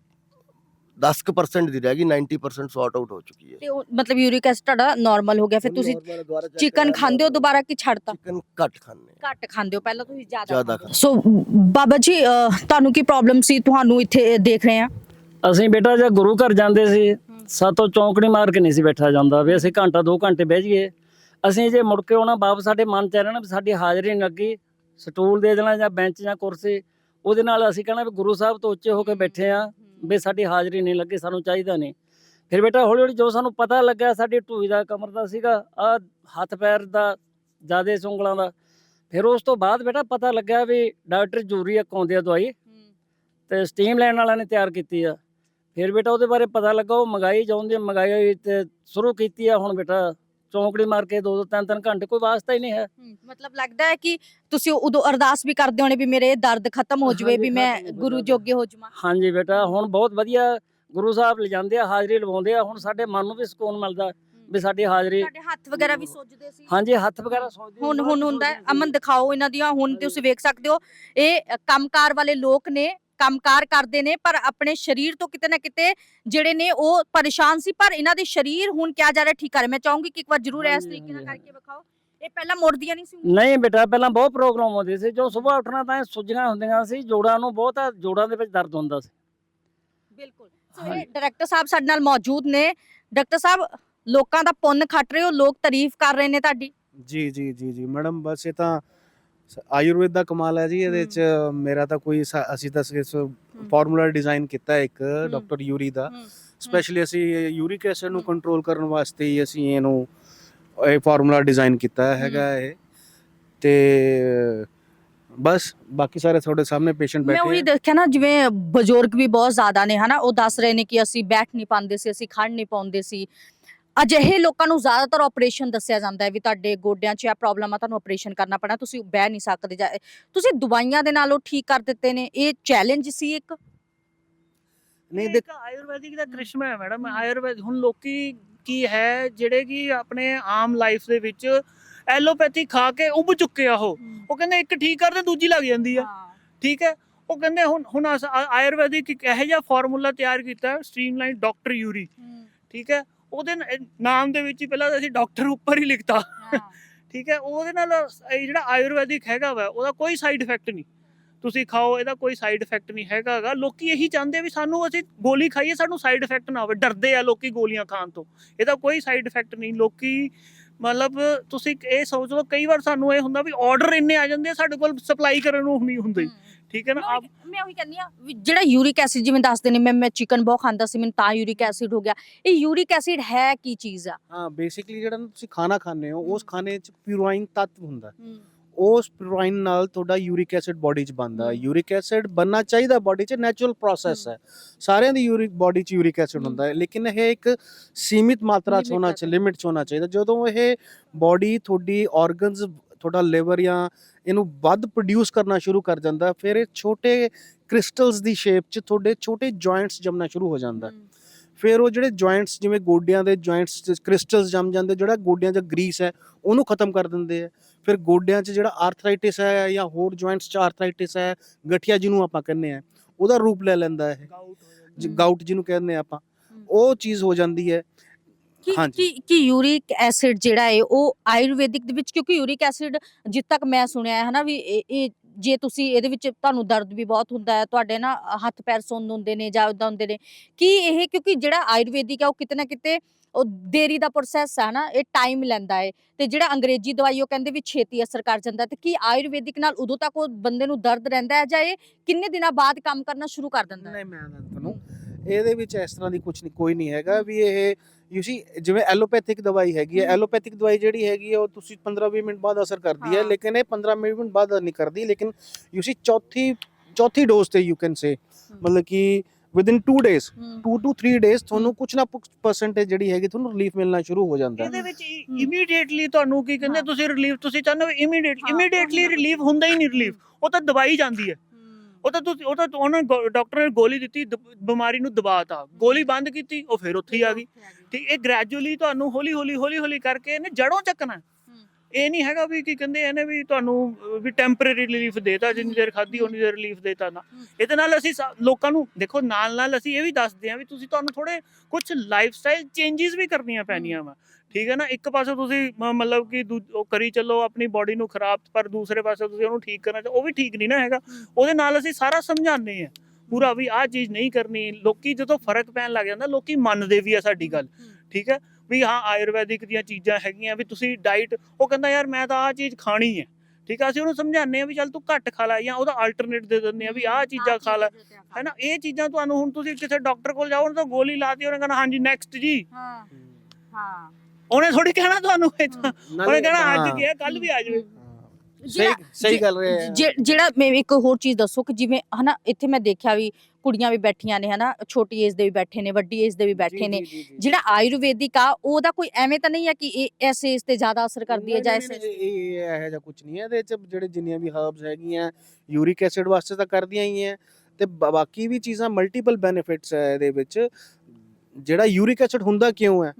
10% ਦੀ ਰਹਿ ਗਈ 90% ਸੌਰਟ ਆਊਟ ਹੋ ਚੁੱਕੀ ਹੈ। ਤੇ ਉਹ ਮਤਲਬ ਯੂਰਿਕ ਐਸਿਡ ਤੁਹਾਡਾ ਨਾਰਮਲ ਹੋ ਗਿਆ ਫਿਰ ਤੁਸੀਂ ਚਿਕਨ ਖਾਂਦੇ ਹੋ ਦੁਬਾਰਾ ਕਿ ਛੱਡਤਾ? ਚਿਕਨ ਘੱਟ ਖਾਂਦੇ ਹਾਂ। ਘੱਟ ਖਾਂਦੇ ਹੋ ਪਹਿਲਾਂ ਤੁਸੀਂ ਜ਼ਿਆਦਾ ਜ਼ਿਆਦਾ ਖਾਂਦੇ। ਸੋ ਬਾਬਾ ਜੀ ਤੁਹਾਨੂੰ ਕੀ ਪ੍ਰੋਬਲਮ ਸੀ? ਤੁਹਾਨੂੰ ਇੱਥੇ ਦੇਖ ਰਹੇ ਆ ਅਸੀਂ ਬੇਟਾ ਜੇ ਗੁਰੂ ਘਰ ਜਾਂਦੇ ਸੀ ਸਾਤੋਂ ਚੌਂਕੜੀ ਮਾਰ ਕੇ ਨਹੀਂ ਸੀ ਬੈਠਾ ਜਾਂਦਾ ਵੀ ਅਸੀਂ ਘੰਟਾ 2 ਘੰਟੇ ਬਹਿ ਜਾਈਏ। ਅਸੀਂ ਜੇ ਮੁੜ ਕੇ ਆਉਣਾ ਵਾਪਸ ਸਾਡੇ ਮਨ ਚ ਰਹਿਣਾ ਵੀ ਸਾਡੀ ਹਾਜ਼ਰੀ ਨਹੀਂ ਲੱਗੀ ਸਟੂਲ ਦੇ ਦੇਣਾ ਜਾਂ ਬੈਂਚ ਜਾਂ ਕੁਰਸੀ ਉਹਦੇ ਨਾਲ ਅਸੀਂ ਕਹਿਣਾ ਵੀ ਗੁਰੂ ਸਾਹਿਬ ਤੋਂ ਉੱਚੇ ਹੋ ਕੇ ਬੈਠੇ ਆ ਵੀ ਸਾਡੀ ਹਾਜ਼ਰੀ ਨਹੀਂ ਲੱਗੀ, ਸਾਨੂੰ ਚਾਹੀਦਾ ਨਹੀਂ। ਫਿਰ ਬੇਟਾ ਹੌਲੀ ਹੌਲੀ ਜੋ ਸਾਨੂੰ ਪਤਾ ਲੱਗਿਆ, ਸਾਡੀ ਢੂਈ ਦਾ ਕਮਰ ਦਾ ਸੀਗਾ, ਆ ਹੱਥ ਪੈਰ ਦਾ, ਜਿਆਦੇ ਉਂਗਲਾਂ ਦਾ। ਫਿਰ ਉਸ ਤੋਂ ਬਾਅਦ ਬੇਟਾ ਪਤਾ ਲੱਗਿਆ ਵੀ ਡਾਕਟਰ ਜੂਰੀ ਇੱਕ ਆਉਂਦੀ ਆ ਦਵਾਈ। ਤੇ ਸਟੀਮ ਲੈਣ ਵਾਲਿਆਂ ਨੇ ਤਿਆਰ ਕੀਤੀ ਆ। ਫਿਰ ਬੇਟਾ ਉਹਦੇ ਬਾਰੇ ਪਤਾ ਲੱਗਾ, ਉਹ ਮੰਗਾਈ ਜਾਂਦੀ ਆ ਮੰਗਾਈ ਤੇ ਸ਼ੁਰੂ ਕੀਤੀ ਆ, ਹੁਣ ਬੇਟਾ ਚੌਂਕੜੀ ਮਾਰ ਕੇ ਦੋ ਦੋ ਤਿੰਨ ਤਿੰਨ ਘੰਟੇ ਕੋਈ ਵਾਸਤਾ ਹੀ ਨਹੀਂ ਹੈ। ਹਮ, ਮਤਲਬ ਲੱਗਦਾ ਹੈ ਕਿ ਤੁਸੀਂ ਉਦੋਂ ਅਰਦਾਸ ਵੀ ਕਰਦੇ ਹੋਣੇ ਵੀ ਮੇਰੇ ਇਹ ਦਰਦ ਖਤਮ ਹੋ ਜਵੇ ਵੀ ਹਾਂਜੀ, ਮੈਂ ਖਤਮ ਹੋ ਗੁਰੂ ਜਾਵੇ। ਜੋਗੇ ਹੋ ਜਾਵਾਂ। ਹਾਂਜੀ ਬੇਟਾ ਹੁਣ ਬਹੁਤ ਵਧੀਆ ਗੁਰੂ ਸਾਹਿਬ ਲਿਜਾਂਦੇ ਆ ਹਾਜ਼ਰੀ ਲਵਾਉਂਦੇ ਆ ਹੁਣ ਸਾਡੇ ਮਨ ਨੂੰ ਵੀ ਸਕੂਨ ਮਿਲਦਾ ਵੀ ਸਾਡੀ ਹਾਜ਼ਰੀ ਤੁਹਾਡੇ ਹੱਥ ਵਗੈਰਾ ਵੀ ਸੁੱਜਦੇ ਸੀ। ਹਾਂਜੀ ਹੱਥ ਵਗੈਰਾ ਸੌਂਦੇ ਹੁਣ ਹੁਣ ਹੁੰਦਾ ਹੈ। ਅਮਨ ਦਿਖਾਓ ਇਹਨਾਂ ਦੀਆਂ ਹੁਣ ਤੁਸੀਂ ਵੇਖ ਸਕਦੇ ਹੋ ਇਹ ਅ, ਕੰਮਕਾਰ ਵਾਲੇ ਲੋਕ ਨੇ ਕੰਮਕਾਰ ਕਰਦੇ ਨੇ ਪਰ ਆਪਣੇ ਸਰੀਰ ਤੋਂ ਕਿਤੇ ਨਾ ਕਿਤੇ ਜਿਹੜੇ ਨੇ ਉਹ ਪਰੇਸ਼ਾਨ ਸੀ ਪਰ ਇਹਨਾਂ ਦੇ ਸਰੀਰ ਹੁਣ ਕਿਹਾ ਜਾ ਰਿਹਾ ਠੀਕ ਕਰ ਮੈਂ ਚਾਹੂੰਗੀ ਕਿ ਇੱਕ ਵਾਰ ਜ਼ਰੂਰ ਇਸ ਤਰੀਕੇ ਨਾਲ ਕਰਕੇ ਵਿਖਾਓ। ਇਹ ਪਹਿਲਾਂ ਮੁੜਦੀਆਂ ਨਹੀਂ ਸੀ। ਨਹੀਂ ਬੇਟਾ ਪਹਿਲਾਂ ਬਹੁਤ ਪ੍ਰੋਬਲਮ ਹੁੰਦੀ ਸੀ। ਜੋ ਸਵੇਰ ਉੱਠਣਾ ਤਾਂ ਸੁੱਜੀਆਂ ਹੁੰਦੀਆਂ ਸੀ ਜੋੜਾਂ ਨੂੰ ਬਹੁਤ ਜੋੜਾਂ ਦੇ ਵਿੱਚ ਦਰਦ ਹੁੰਦਾ ਸੀ। ਬਿਲਕੁਲ। ਸੋ ਇਹ। ਡਾਇਰੈਕਟਰ ਸਾਹਿਬ ਸਾਡੇ ਨਾਲ ਮੌਜੂਦ ਨੇ। ਡਾਕਟਰ ਸਾਹਿਬ ਲੋਕਾਂ ਦਾ ਪੁੰਨ ਖੱਟ ਰਹੇ ਹੋ ਲੋਕ ਤਾਰੀਫ ਕਰ ਰਹੇ ਨੇ ਤੁਹਾਡੀ। ਜੀ ਜੀ ਜੀ ਜੀ। ਮੈਡਮ ਬਸ ਇਹ ਤਾਂ ਆਯੁਰਵੇਦ ਦਾ ਕਮਾਲ ਹੈ ਜੀ ਇਹਦੇ ਚ ਮੇਰਾ ਤਾਂ ਕੋਈ ਸਾ- ਅਸੀਂ ਤਾਂ ਫਾਰਮੂਲਾ ਡਿਜ਼ਾਈਨ ਕੀਤਾ ਹੈ। ਇੱਕ ਡਾਕਟਰ ਯੂਰੀ ਦਾ। ਸਪੈਸ਼ਲੀ ਅਸੀਂ ਯੂਰਿਕ ਐਸਿਡ ਨੂੰ। ਕੰਟਰੋਲ ਕਰਨ ਵਾਸਤੇ ਹੀ ਅਸੀਂ ਇਹਨੂੰ ਇਹ ਫਾਰਮੂਲਾ ਡਿਜ਼ਾਈਨ ਕੀਤਾ ਹੈਗਾ ਇਹ। ਤੇ ਬਸ ਬਾਕੀ ਸਾਰੇ ਤੁਹਾਡੇ ਸਾਹਮਣੇ ਪੇਸ਼ੈਂਟ ਮੈਂ ਬੈਠੇ ਉਹੀ ਹੈ। ਦੇਖਿਆ ਨਾ ਜਿਵੇਂ ਬਜ਼ੁਰਗ ਵੀ ਬਹੁਤ ਜ਼ਿਆਦਾ ਨੇ ਹਨਾ ਉਹ ਦੱਸ ਰਹੇ ਨੇ ਕਿ ਅਸੀਂ ਬੈਠ ਨਹੀਂ ਪਾਉਂਦੇ ਸੀ ਅਸੀਂ ਖੜ ਨਹੀਂ ਪਾਉਂਦੇ ਸੀ। ਅਜਿਹੇ ਲੋਕਾਂ ਨੂੰ ਜ਼ਿਆਦਾਤਰ ਆਪਰੇਸ਼ਨ ਦੱਸਿਆ ਜਾਂਦਾ ਹੈ ਵੀ ਤੁਹਾਡੇ ਗੋਡਿਆਂ 'ਚ ਇਹ ਪ੍ਰੋਬਲਮ ਆ ਤੁਹਾਨੂੰ ਆਪਰੇਸ਼ਨ ਕਰਨਾ ਪੈਣਾ ਤੁਸੀਂ ਬਹਿ ਨਹੀਂ ਸਕਦੇ ਜਾਂ ਤੁਸੀਂ ਦਵਾਈਆਂ ਦੇ ਨਾਲ ਉਹ ਠੀਕ ਕਰ ਦਿੱਤੇ ਨੇ ਇਹ ਚੈਲੰਜ ਸੀ ਇੱਕ? ਨਹੀਂ ਦੇਖ ਆਯੁਰਵੈਦਿਕ ਦਾ ਕ੍ਰਿਸ਼ਮਾ ਹੈ ਮੈਡਮ ਆਯੁਰਵੈਦ ਹੁਣ ਲੋਕੀ ਕੀ ਹੈ ਜਿਹੜੇ ਕਿ ਆਪਣੇ ਆਮ ਲਾਈਫ ਦੇ ਵਿੱਚ ਐਲੋਪੈਥੀ ਖਾ ਕੇ ਉੱਭ ਚੁੱਕੇ ਆ ਉਹ ਉਹ ਕਹਿੰਦੇ ਇੱਕ ਠੀਕ ਕਰਦੇ ਦੂਜੀ ਲੱਗ ਜਾਂਦੀ ਆ। ਠੀਕ ਹੈ? ਉਹ ਕਹਿੰਦੇ ਹੁਣ ਹੁਣ ਆ- ਆਯੁਰਵੈਦਿਕ ਇੱਕ ਇਹੋ ਜਿਹਾ ਫਾਰਮੂਲਾ ਤਿਆਰ ਕੀਤਾ ਸਟ੍ਰੀਮਲਾਈਨ ਡਾਕਟਰ ਯੂਰੀ ਠੀਕ ਹੈ? ਉਹਦੇ ਨ- ਨਾਮ ਦੇ ਵਿੱਚ ਹੀ ਪਹਿਲਾਂ ਤਾਂ ਅਸੀਂ ਡਾਕਟਰ ਉੱਪਰ ਹੀ ਲਿਖਤਾ। ਠੀਕ ਹੈ ਉਹਦੇ ਨਾਲ ਇਹ ਜਿਹੜਾ ਆਯੁਰਵੈਦਿਕ ਹੈਗਾ ਵਾ ਉਹਦਾ ਕੋਈ ਸਾਈਡ ਇਫੈਕਟ ਨਹੀਂ। ਤੁਸੀਂ ਖਾਓ ਇਹਦਾ ਕੋਈ ਸਾਈਡ ਇਫੈਕਟ ਨਹੀਂ ਹੈਗਾਗਾ ਲੋਕੀ ਇਹੀ ਚਾਹੁੰਦੇ ਆ ਵੀ ਸਾਨੂੰ ਅਸੀਂ ਗੋਲੀ ਖਾਈਏ ਸਾਨੂੰ ਸਾਈਡ ਇਫੈਕਟ ਨਾ ਹੋਵੇ ਡਰਦੇ ਆ ਲੋਕੀ ਗੋਲੀਆਂ ਖਾਣ ਤੋਂ। ਇਹਦਾ ਕੋਈ ਸਾਈਡ ਇਫੈਕਟ ਨਹੀਂ। ਲੋਕੀ ਮਤਲਬ ਤੁਸੀਂ ਇਹ ਸੋਚ ਲਓ ਕਈ ਵਾਰ ਸਾਨੂੰ ਇਹ ਹੁੰਦਾ ਵੀ ਆਰਡਰ ਇੰਨੇ ਆ ਜਾਂਦੇ ਆ ਸਾਡੇ ਕੋਲ ਸਪਲਾਈ ਕਰਨ ਨੂੰ ਨਹੀਂ ਹੁੰਦੇ। ਠੀਕ ਹੈ ਨਾ? ਮੈਂ ਆਪ ਉਹੀ- ਮੈਂ ਉਹੀ ਕਹਿੰਦੀ ਆ ਵੀ ਜਿਹੜਾ ਯੂਰਿਕ ਐਸਿਡ ਜਿਵੇਂ ਦੱਸਦੇ ਨੇ ਮੈਂ ਮੈਂ ਚਿਕਨ ਬਹੁਤ ਖਾਂਦਾ ਸੀ ਮੈਨੂੰ ਤਾਂ ਯੂਰਿਕ ਐਸਿਡ ਹੋ ਗਿਆ। ਇਹ ਯੂਰਿਕ ਐਸਿਡ ਹੈ ਕੀ ਚੀਜ਼ ਆ? ਹਾਂ ਬੇਸਿਕਲੀ ਜਿਹੜਾ ਤੁਸੀਂ ਖਾਣਾ ਖਾਂਦੇ ਹੋ ਉਸ ਖਾਣੇ ਚ ਪਿਊਰਾਈਨ ਤੱਤ ਹੁੰਦਾ। ਉਸ ਪਿਊਰਾਈਨ ਨਾਲ ਤੁਹਾਡਾ ਯੂਰਿਕ ਐਸਿਡ ਬਾਡੀ ਚ ਬਣਦਾ। ਯੂਰਿਕ ਐਸਿਡ ਬਣਨਾ ਚਾਹੀਦਾ ਬਾਡੀ ਚ ਨੈਚੁਰਲ ਪ੍ਰੋਸੈਸ ਹੈ ਸਾਰਿਆਂ ਦੀ ਯੂਰਿਕ ਬਾਡੀ ਚ ਯੂਰਿਕ ਐਸਿਡ। ਹੁੰਦਾ ਹੈ ਲੇਕਿਨ ਇਹ ਇੱਕ ਸੀਮਿਤ ਮਾਤਰਾ ਚ ਹੋਣਾ। ਚਾਹੀਦਾ ਲਿਮਿਟ ਚ ਹੋਣਾ ਚਾਹੀਦਾ ਜਦੋਂ ਇਹ ਬਾਡੀ ਤੁਹਾਡੀ ਆਰਗਨਸ ਤੁਹਾਡਾ ਲਿਵਰ ਜਾਂ ਇਹਨੂੰ ਵੱਧ ਪ੍ਰੋਡਿਊਸ ਕਰਨਾ ਸ਼ੁਰੂ ਕਰ ਜਾਂਦਾ ਫਿਰ ਇਹ ਛੋਟੇ ਕ੍ਰਿਸਟਲਸ ਦੀ ਸ਼ੇਪ ਚ ਤੁਹਾਡੇ ਛੋਟੇ ਜੁਆਇੰਟਸ ਜੰਮਣਾ ਸ਼ੁਰੂ ਹੋ ਜਾਂਦਾ ਫਿਰ ਉਹ ਜਿਹੜੇ ਜੁਆਇੰਟਸ ਜਿਵੇਂ ਗੋਡਿਆਂ ਦੇ ਜੁਆਇੰਟਸ ਚ ਕ੍ਰਿਸਟਲਸ ਜੰਮ ਜਾਂਦੇ ਜਿਹੜਾ ਗੋਡਿਆਂ 'ਚ ਗਰੀਸ ਹੈ ਉਹਨੂੰ ਖਤਮ ਕਰ ਦਿੰਦੇ ਆ ਫਿਰ ਗੋਡਿਆਂ 'ਚ ਜਿਹੜਾ ਆਰਥਰਾਈਟਿਸ ਹੈ ਜਾਂ ਹੋਰ ਜੁਆਇੰਟਸ 'ਚ ਆਰਥਰਾਈਟਿਸ ਹੈ ਗਠੀਆ ਜਿਹਨੂੰ ਆਪਾਂ ਕਹਿੰਦੇ ਆ ਉਹਦਾ ਰੂਪ ਲੈ ਲੈਂਦਾ ਹੈ। ਗਾਊਟ ਜਿਹਨੂੰ ਕਹਿੰਦੇ ਆ ਆਪਾਂ। ਉਹ ਚੀਜ਼ ਹੋ ਜਾਂਦੀ ਹੈ ਕਿ ਹਾਂਜੀ। ਕਿ ਕਿ ਯੂਰਿਕ ਐਸਿਡ ਜਿਹੜਾ ਹੈ ਉਹ ਆਯੁਰਵੈਦਿਕ ਦੇ ਵਿੱਚ ਕਿਉਂਕਿ ਯੂਰਿਕ ਐਸਿਡ ਜਿੱਦ ਤੱਕ ਮੈਂ ਸੁਣਿਆ ਹੈ ਹਨਾ ਵੀ ਇਹ ਇਹ ਜੇ ਤੁਸੀਂ ਇਹਦੇ ਵਿੱਚ ਤੁਹਾਨੂੰ ਦਰਦ ਵੀ ਬਹੁਤ ਹੁੰਦਾ ਹੈ, ਤੁਹਾਡੇ ਨਾ ਹੱਥ ਪੈਰ ਸੁੰਨ ਹੁੰਦੇ ਨੇ ਜਾਂ ਉਦਾਂ ਹੁੰਦੇ ਨੇ, ਕੀ ਇਹ ਕਿਉਂਕਿ ਜਿਹੜਾ ਆਯੁਰਵੈਦਿਕ ਹੈ ਉਹ ਕਿਤੇ ਨਾ ਕਿਤੇ ਉਹ ਦੇਰੀ ਦਾ ਪ੍ਰੋਸੈਸ ਹੈ ਨਾ, ਇਹ ਟਾਈਮ ਲੈਂਦਾ ਹੈ ਤੇ ਜਿਹੜਾ ਅੰਗਰੇਜ਼ੀ ਦਵਾਈ ਉਹ ਕਹਿੰਦੇ ਵੀ ਛੇਤੀ ਅਸਰ ਕਰ ਜਾਂਦਾ ਤੇ ਕੀ ਆਯੁਰਵੈਦਿਕ ਨਾਲ ਉਦੋਂ ਤੱਕ ਉਹ ਬੰਦੇ ਨੂੰ ਦਰਦ ਰਹਿੰਦਾ ਹੈ ਜਾਂ ਇਹ ਕਿੰਨੇ ਦਿਨਾਂ ਬਾਅਦ ਕੰਮ ਕਰਨਾ ਸ਼ੁਰੂ ਕਰ ਦਿੰਦਾ ਹੈ? ਨਹੀਂ, ਮੈਂ ਤੁਹਾਨੂੰ, ਇਹਦੇ ਵਿੱਚ ਇਸ ਤਰ੍ਹਾਂ ਦੀ ਕੁਝ ਨਹੀਂ ਕੋਈ ਨਹੀਂ ਹੈਗਾ ਵੀ ਇਹ ਯੂ ਸੀ ਜਿਵੇਂ ਐਲੋਪੈਥਿਕ ਦਵਾਈ ਹੈਗੀ ਹੈ। ਐਲੋਪੈਥਿਕ ਦਵਾਈ ਜਿਹੜੀ ਹੈਗੀ ਹੈ ਉਹ ਤੁਸੀਂ 15-20 ਮਿੰਟ ਬਾਅਦ ਅਸਰ ਕਰਦੀ ਹੈ। ਲੇਕਿਨ ਇਹ 15 ਮਿੰਟ ਬਾਅਦ ਨਹੀਂ ਕਰਦੀ ਲੇਕਿਨ ਯੂ ਸੀ ਚੌਥੀ ਚੌਥੀ ਡੋਜ਼ ਤੇ ਯੂ ਕੈਨ ਸੇ ਮਤਲਬ ਕਿ ਵਿਦਿਨ 2 ਡੇਜ਼ ਹਮ। 2 ਟੂ 3 ਡੇਜ਼ ਤੁਹਾਨੂੰ ਕੁਝ ਨਾ ਪਰਸੈਂਟੇਜ ਜਿਹੜੀ ਹੈਗੀ ਤੁਹਾਨੂੰ ਰਿਲੀਫ ਮਿਲਣਾ ਸ਼ੁਰੂ ਹੋ ਜਾਂਦਾ ਹੈ ਇਹਦੇ ਵਿੱਚ। ਇਮੀਡੀਏਟਲੀ ਤੁਹਾਨੂੰ ਕੀ ਕਹਿੰਦੇ। ਤੁਸੀਂ ਰਿਲੀਫ ਤੁਸੀਂ ਚਾਹੁੰਦੇ ਹੋ ਇਮੀਡੀਏਟ ਹਾਂ, ਇਮੀਡੀਏਟਲੀ ਨਾ। ਰਿਲੀਫ ਹੁੰਦਾ ਹੀ ਨਹੀਂ ਰਿਲੀਫ ਉਹ ਤਾਂ ਦਵਾਈ ਜਾਂਦੀ ਹੈ ਉਹ ਤਾਂ ਤੁਸੀਂ ਉਹ ਤਾਂ ਉਹਨਾਂ ਡਾਕਟਰ ਨੇ ਗੋਲੀ ਦਿੱਤੀ ਬਿਮਾਰੀ ਨੂੰ ਦਬਾਤਾ ਗੋਲੀ ਬੰਦ ਕੀਤੀ ਉਹ ਫਿਰ ਉੱਥੇ ਹੀ ਆ ਗਈ। ਠੀਕ ਇਹ ਗ੍ਰੈਜੂਅਲੀ ਤੁਹਾਨੂੰ ਹੌਲੀ ਹੌਲੀ ਹੌਲੀ ਹੌਲੀ ਕਰਕੇ ਇਹਨੇ ਜੜੋਂ ਚੱਕਣਾ। ਇਹ ਨਹੀਂ ਹੈਗਾ ਵੀ ਕੀ ਕਹਿੰਦੇ ਇਹਨੇ ਵੀ ਤੁਹਾਨੂੰ ਵੀ ਟੈਂਪਰੇਰੀ ਰਿਲੀਫ ਦੇਤਾ, ਜਿੰਨੀ ਦੇਰ ਖਾਧੀ ਉਨੀ ਦੇਰ ਰਿਲੀਫ ਦੇਤਾ ਨਾ। ਇਹਦੇ ਨਾਲ ਅਸੀਂ ਲੋਕਾਂ ਨੂੰ, ਦੇਖੋ, ਨਾਲ ਨਾਲ ਅਸੀਂ ਇਹ ਵੀ ਦੱਸਦੇ ਹਾਂ ਵੀ ਤੁਸੀਂ ਤੁਹਾਨੂੰ ਥੋੜੇ ਕੁਝ ਲਾਈਫ ਸਟਾਈਲ ਚੇਂਜਸ ਵੀ ਕਰਨੀਆਂ ਪੈਣੀਆਂ ਵਾ। ਠੀਕ ਹੈ ਨਾ? ਇੱਕ ਪਾਸੇ ਤੁਸੀਂ ਮਤਲਬ ਕਿ ਦੂ- ਉਹ ਕਰੀ ਚੱਲੋ ਆਪਣੀ ਬਾਡੀ ਨੂੰ ਖਰਾਬ, ਪਰ ਦੂਸਰੇ ਪਾਸੇ ਤੁਸੀਂ ਉਹਨੂੰ ਠੀਕ ਕਰਨਾ ਚਾਹੋ, ਉਹ ਵੀ ਠੀਕ ਨਹੀਂ ਨਾ ਹੈਗਾ। ਉਹਦੇ ਨਾਲ ਅਸੀਂ ਸਾਰਾ ਸਮਝਾਉਂਦੇ ਆ ਪੂਰਾ ਵੀ ਆਹ ਚੀਜ਼ ਨਹੀਂ ਕਰਨੀ। ਲੋਕੀ ਜਦੋਂ ਫ਼ਰਕ ਪੈਣ ਲੱਗ ਜਾਂਦਾ, ਲੋਕੀ ਮੰਨਦੇ ਵੀ ਆ ਸਾਡੀ ਗੱਲ। ਠੀਕ ਹੈ? ਵੀ ਹਾਂ ਆਯੁਰਵੈਦਿਕ ਦੀਆਂ ਚੀਜ਼ਾਂ ਹੈਗੀਆਂ ਵੀ ਤੁਸੀਂ ਡਾਈਟ ਉਹ ਕਹਿੰਦਾ ਯਾਰ ਮੈਂ ਤਾਂ ਆਹ ਚੀਜ਼ ਖਾਣੀ ਹੈ। ਠੀਕ ਆ ਅਸੀਂ ਉਹਨੂੰ ਸਮਝਾਉਂਦੇ ਆ ਵੀ ਚੱਲ ਤੂੰ ਘੱਟ ਖਾ ਲੈ ਜਾਂ ਉਹਦਾ ਆਲਟਰਨੇਟ ਦੇ ਦਿੰਦੇ ਆ ਵੀ ਆਹ ਚੀਜ਼ਾਂ ਖਾ ਲੈ। ਹੈਨਾ ਇਹ ਚੀਜ਼ਾਂ ਤੁਹਾਨੂੰ ਹੁਣ ਤੁਸੀਂ ਕਿਸੇ ਡਾਕਟਰ ਕੋਲ ਜਾਓ ਉਹਨਾਂ ਤੋਂ ਗੋਲੀ ਲਾਤੀ ਉਹਨੇ ਕਹਿਣਾ ਹਾਂਜੀ ਨੈਕਸਟ ਜੀ। ਹਾਂ ਹਾਂ। ਉਹਨੇ ਥੋੜੀ ਕਹਿਣਾ ਤੁਹਾਨੂੰ ਇਹ ਤਾਂ ਉਹਨੇ ਕਹਿਣਾ। ਅੱਜ ਗਿਆ ਕੱਲ ਵੀ ਆ ਜਾਵੇ। ਸਹੀ ਸਹੀ ਗੱਲ ਹੈ ਜਿ- ਜਿਹੜਾ ਮੈਂ ਇੱਕ ਹੋਰ ਚੀਜ਼ ਦੱਸੋ ਕਿ ਜਿਵੇਂ ਹਨਾ ਇੱਥੇ ਮੈਂ ਦੇਖਿਆ ਵੀ ਕੁੜੀਆਂ ਵੀ ਬੈਠੀਆਂ ਨੇ ਹਨਾ ਛੋਟੀ ਏਜ ਦੇ ਵੀ ਬੈਠੇ ਨੇ ਵੱਡੀ ਏਜ ਦੇ ਵੀ ਬੈਠੇ ਨੇ ਜਿਹੜਾ ਆਯੁਰਵੈਦਿਕ ਆ ਉਹਦਾ ਕੋਈ ਐਵੇਂ ਤਾਂ ਨਹੀਂ ਹੈ ਕਿ ਇਹ ਇਸ ਏਜ ਤੇ ਜ਼ਿਆਦਾ ਅਸਰ ਕਰਦੀ ਹੈ ਜਾਂ ਇਸ ਇਹ ਇਹ ਜਿਹਾ ਕੁਝ ਨਹੀਂ ਹੈ ਇਹਦੇ ਚ ਜਿਹੜੇ ਜਿੰਨੀਆਂ ਵੀ ਹਰਬਸ ਹੈਗੀਆਂ ਯੂਰਿਕ ਐਸਿਡ ਵਾਸਤੇ ਤਾਂ ਕਰਦੀਆਂ ਹੀ ਹੈ ਤੇ ਬਾਕੀ ਵੀ ਚੀਜ਼ਾਂ ਮਲਟੀਪਲ ਬੈਨੀਫਿਟਸ ਹੈ ਇਹਦੇ ਵਿੱਚ ਜਿਹੜਾ ਯੂਰਿਕ ਐਸਿਡ ਹੁੰਦਾ ਕਿਉਂ ਹੈ?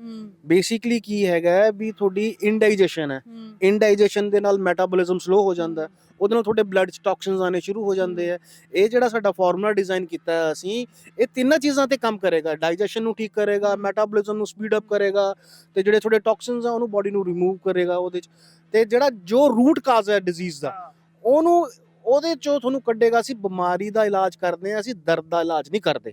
ਬੇਸਿਕਲੀ ਕੀ ਹੈਗਾ ਵੀ ਤੁਹਾਡੀ ਇਨਡਾਈਜੈਸ਼ਨ ਹੈ। ਇਨਡਾਈਜੈਸ਼ਨ ਦੇ ਨਾਲ ਮੈਟਾਬੋਲਿਜ਼ਮ ਸਲੋ ਹੋ ਜਾਂਦਾ। ਉਹਦੇ ਨਾਲ ਤੁਹਾਡੇ ਬਲੱਡ 'ਚ ਟੌਕਸਿਨਸ ਆਣੇ ਸ਼ੁਰੂ ਹੋ ਜਾਂਦੇ ਆ ਇਹ ਜਿਹੜਾ ਸਾਡਾ ਫਾਰਮੂਲਾ ਡਿਜ਼ਾਈਨ ਕੀਤਾ ਹੈ ਅਸੀਂ ਇਹ ਤਿੰਨਾਂ ਚੀਜ਼ਾਂ ਤੇ ਕੰਮ ਕਰੇਗਾ। ਡਾਈਜੈਸ਼ਨ ਨੂੰ ਠੀਕ ਕਰੇਗਾ ਮੈਟਾਬੋਲਿਜ਼ਮ ਨੂੰ ਸਪੀਡ ਅਪ ਕਰੇਗਾ ਤੇ ਜਿਹੜੇ ਤੁਹਾਡੇ ਟੌਕਸਿਨਸ ਆ ਉਹਨੂੰ ਬਾਡੀ ਨੂੰ ਰਿਮੂਵ ਕਰੇਗਾ ਉਹਦੇ 'ਚ। ਤੇ ਜਿਹੜਾ ਜੋ ਰੂਟ ਕਾਜ਼ ਹੈ ਡਿਜ਼ੀਜ਼ ਦਾ ਉਹਨੂੰ ਉਹਦੇ ਚੋਂ ਤੁਹਾਨੂੰ ਕੱਢੇਗਾ ਅਸੀਂ ਬਿਮਾਰੀ ਦਾ ਇਲਾਜ ਕਰਦੇ ਆ ਅਸੀਂ ਦਰਦ ਦਾ ਇਲਾਜ ਨਹੀਂ ਕਰਦੇ।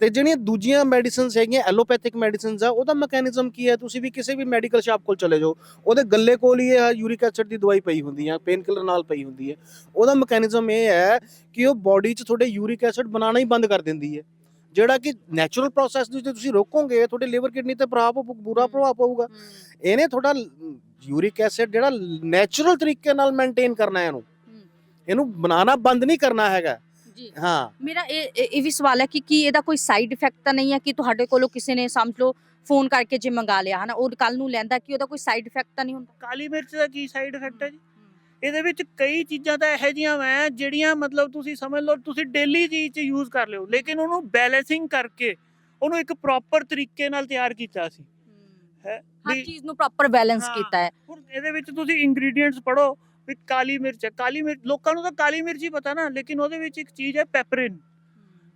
ਤੇ ਜਿਹੜੀਆਂ ਦੂਜੀਆਂ ਮੈਡੀਸਿਨਸ ਹੈਗੀਆਂ ਐਲੋਪੈਥਿਕ ਮੈਡੀਸਿਨਸ ਆ ਉਹਦਾ ਮੈਕੈਨਿਜ਼ਮ ਕੀ ਹੈ? ਤੁਸੀਂ ਵੀ ਕਿਸੇ ਵੀ ਮੈਡੀਕਲ ਸ਼ਾਪ ਕੋਲ ਚਲੇ ਜਾਓ ਉਹਦੇ ਗੱਲੇ ਕੋਲ ਹੀ ਇਹ ਯੂਰਿਕ ਐਸਿਡ ਦੀ ਦਵਾਈ ਪਈ ਹੁੰਦੀ ਹੈ ਪੇਨ ਕਿਲਰ ਨਾਲ ਪਈ ਹੁੰਦੀ ਹੈ ਉਹਦਾ ਮੈਕੈਨਿਜ਼ਮ ਇਹ ਹੈ ਕਿ ਉਹ ਬਾਡੀ 'ਚ ਤੁਹਾਡੇ ਯੂਰਿਕ ਐਸਿਡ ਬਣਾਉਣਾ ਹੀ ਬੰਦ ਕਰ ਦਿੰਦੀ ਹੈ। ਜਿਹੜਾ ਕਿ ਨੈਚੁਰਲ ਪ੍ਰੋਸੈਸ ਨੂੰ ਜੇ ਤੁਸੀਂ ਰੋਕੋਗੇ ਤੁਹਾਡੇ ਲਿਵਰ ਕਿਡਨੀ ਤੇ ਪ੍ਰਭਾਵ ਬੁਰਾ ਪ੍ਰਭਾਵ ਪਊਗਾ। ਇਹਨੇ ਤੁਹਾਡਾ ਯੂਰਿਕ ਐਸਿਡ ਜਿਹੜਾ ਨੈਚੁਰਲ ਤਰੀਕੇ ਨਾਲ ਮੇਨਟੇਨ ਕਰਨਾ ਹੈ ਇਹਨੂੰ। ਇਹਨੂੰ ਬਣਾਉਣਾ ਬੰਦ ਨਹੀਂ ਕਰਨਾ ਹੈਗਾ। ਜੀ। ਹਾਂ। ਮੇਰਾ ਇਹ ਇਹ ਇਹ ਵੀ ਸਵਾਲ ਹੈ ਕਿ ਕੀ ਇਹਦਾ ਕੋਈ ਸਾਈਡ ਇਫੈਕਟ ਤਾਂ ਨਹੀਂ ਹੈ ਕਿ ਤੁਹਾਡੇ ਕੋਲੋਂ ਕਿਸੇ ਨੇ ਸਮਝ ਲਓ ਫੋਨ ਕਰਕੇ ਜੇ ਮੰਗਾ ਲਿਆ ਹਨਾ? ਉਹ ਕੱਲ ਨੂੰ ਲੈਂਦਾ ਕਿ ਉਹਦਾ ਕੋਈ ਸਾਈਡ ਇਫੈਕਟ ਤਾਂ ਨਹੀਂ ਹੁੰਦਾ? ਕਾਲੀ ਮਿਰਚ ਦਾ ਕੀ ਸਾਈਡ ਇਫੈਕਟ ਹੈ ਜੀ? ਇਹਦੇ ਵਿੱਚ ਕਈ ਚੀਜ਼ਾਂ ਤਾਂ ਇਹੋ ਜਿਹੀਆਂ ਵੈ ਜਿਹੜੀਆਂ ਮਤਲਬ ਤੁਸੀਂ ਸਮਝ ਲਓ ਤੁਸੀਂ ਡੇਲੀ ਚੀਜ਼ 'ਚ ਯੂਜ਼ ਕਰ ਲਿਓ ਲੇਕਿਨ ਉਹਨੂੰ ਬੈਲੈਂਸਿੰਗ ਕਰਕੇ ਉਹਨੂੰ ਇੱਕ ਪ੍ਰੋਪਰ ਤਰੀਕੇ ਨਾਲ ਤਿਆਰ ਕੀਤਾ ਸੀ। ਹੈ। ਹਰ ਵੀ ਚੀਜ਼ ਨੂੰ ਪ੍ਰੋਪਰ ਬੈਲੈਂਸ ਹਾਂ। ਕੀਤਾ ਹੈ। ਹੁਣ ਇਹਦੇ ਵਿੱਚ ਤੁਸੀਂ ਇੰਗਰੀਡੀਅੰਟਸ ਪੜੋ ਵੀ ਕਾਲੀ ਮਿਰਚ ਹੈ। ਕਾਲੀ ਮਿਰਚ ਲੋਕਾਂ ਨੂੰ ਤਾਂ ਕਾਲੀ ਮਿਰਚ ਹੀ ਪਤਾ ਨਾ ਲੇਕਿਨ ਉਹਦੇ ਵਿੱਚ ਇੱਕ ਚੀਜ਼ ਹੈ ਪੈਪਰਿਨ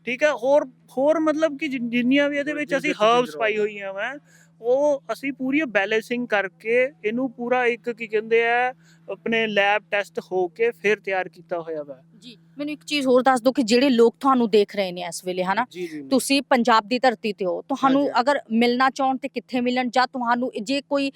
ਠੀਕ ਹੈ ਹੋਰ ਹੋਰ ਮਤਲਬ ਕਿ ਜਿੰਨੀਆਂ ਵੀ ਇਹਦੇ ਵਿੱਚ ਅਸੀਂ ਹਰਬਸ ਪਾਈ ਹੋਈਆਂ ਵਾ ਉਹ ਅਸੀਂ ਪੂਰੀ ਬੈਲੈਂਸਿੰਗ ਕਰਕੇ ਇਹਨੂੰ ਪੂਰਾ ਇੱਕ ਕੀ ਕਹਿੰਦੇ ਆ ਆਪਣੇ ਲੈਬ ਟੈਸਟ ਹੋ ਕੇ ਫਿਰ ਤਿਆਰ ਕੀਤਾ ਹੋਇਆ ਵਾ ਜੀ ਮੈਨੂੰ ਇੱਕ ਚੀਜ਼ ਹੋਰ ਦੱਸ ਦਿਓ ਕਿ ਜਿਹੜੇ ਲੋਕ ਤੁਹਾਨੂੰ ਦੇਖ ਰਹੇ ਨੇ ਇਸ ਵੇਲੇ ਹਨਾ ਤੁਸੀਂ ਪੰਜਾਬ ਦੀ ਧਰਤੀ ਤੇ ਹੋ ਤੁਹਾਨੂੰ। ਅਗਰ ਮਿਲਣਾ ਚਾਹਣ ਤੇ ਕਿੱਥੇ ਮਿਲਣ ਜਾਂ ਤੁਹਾਨੂੰ ਜੇ ਕੋਈ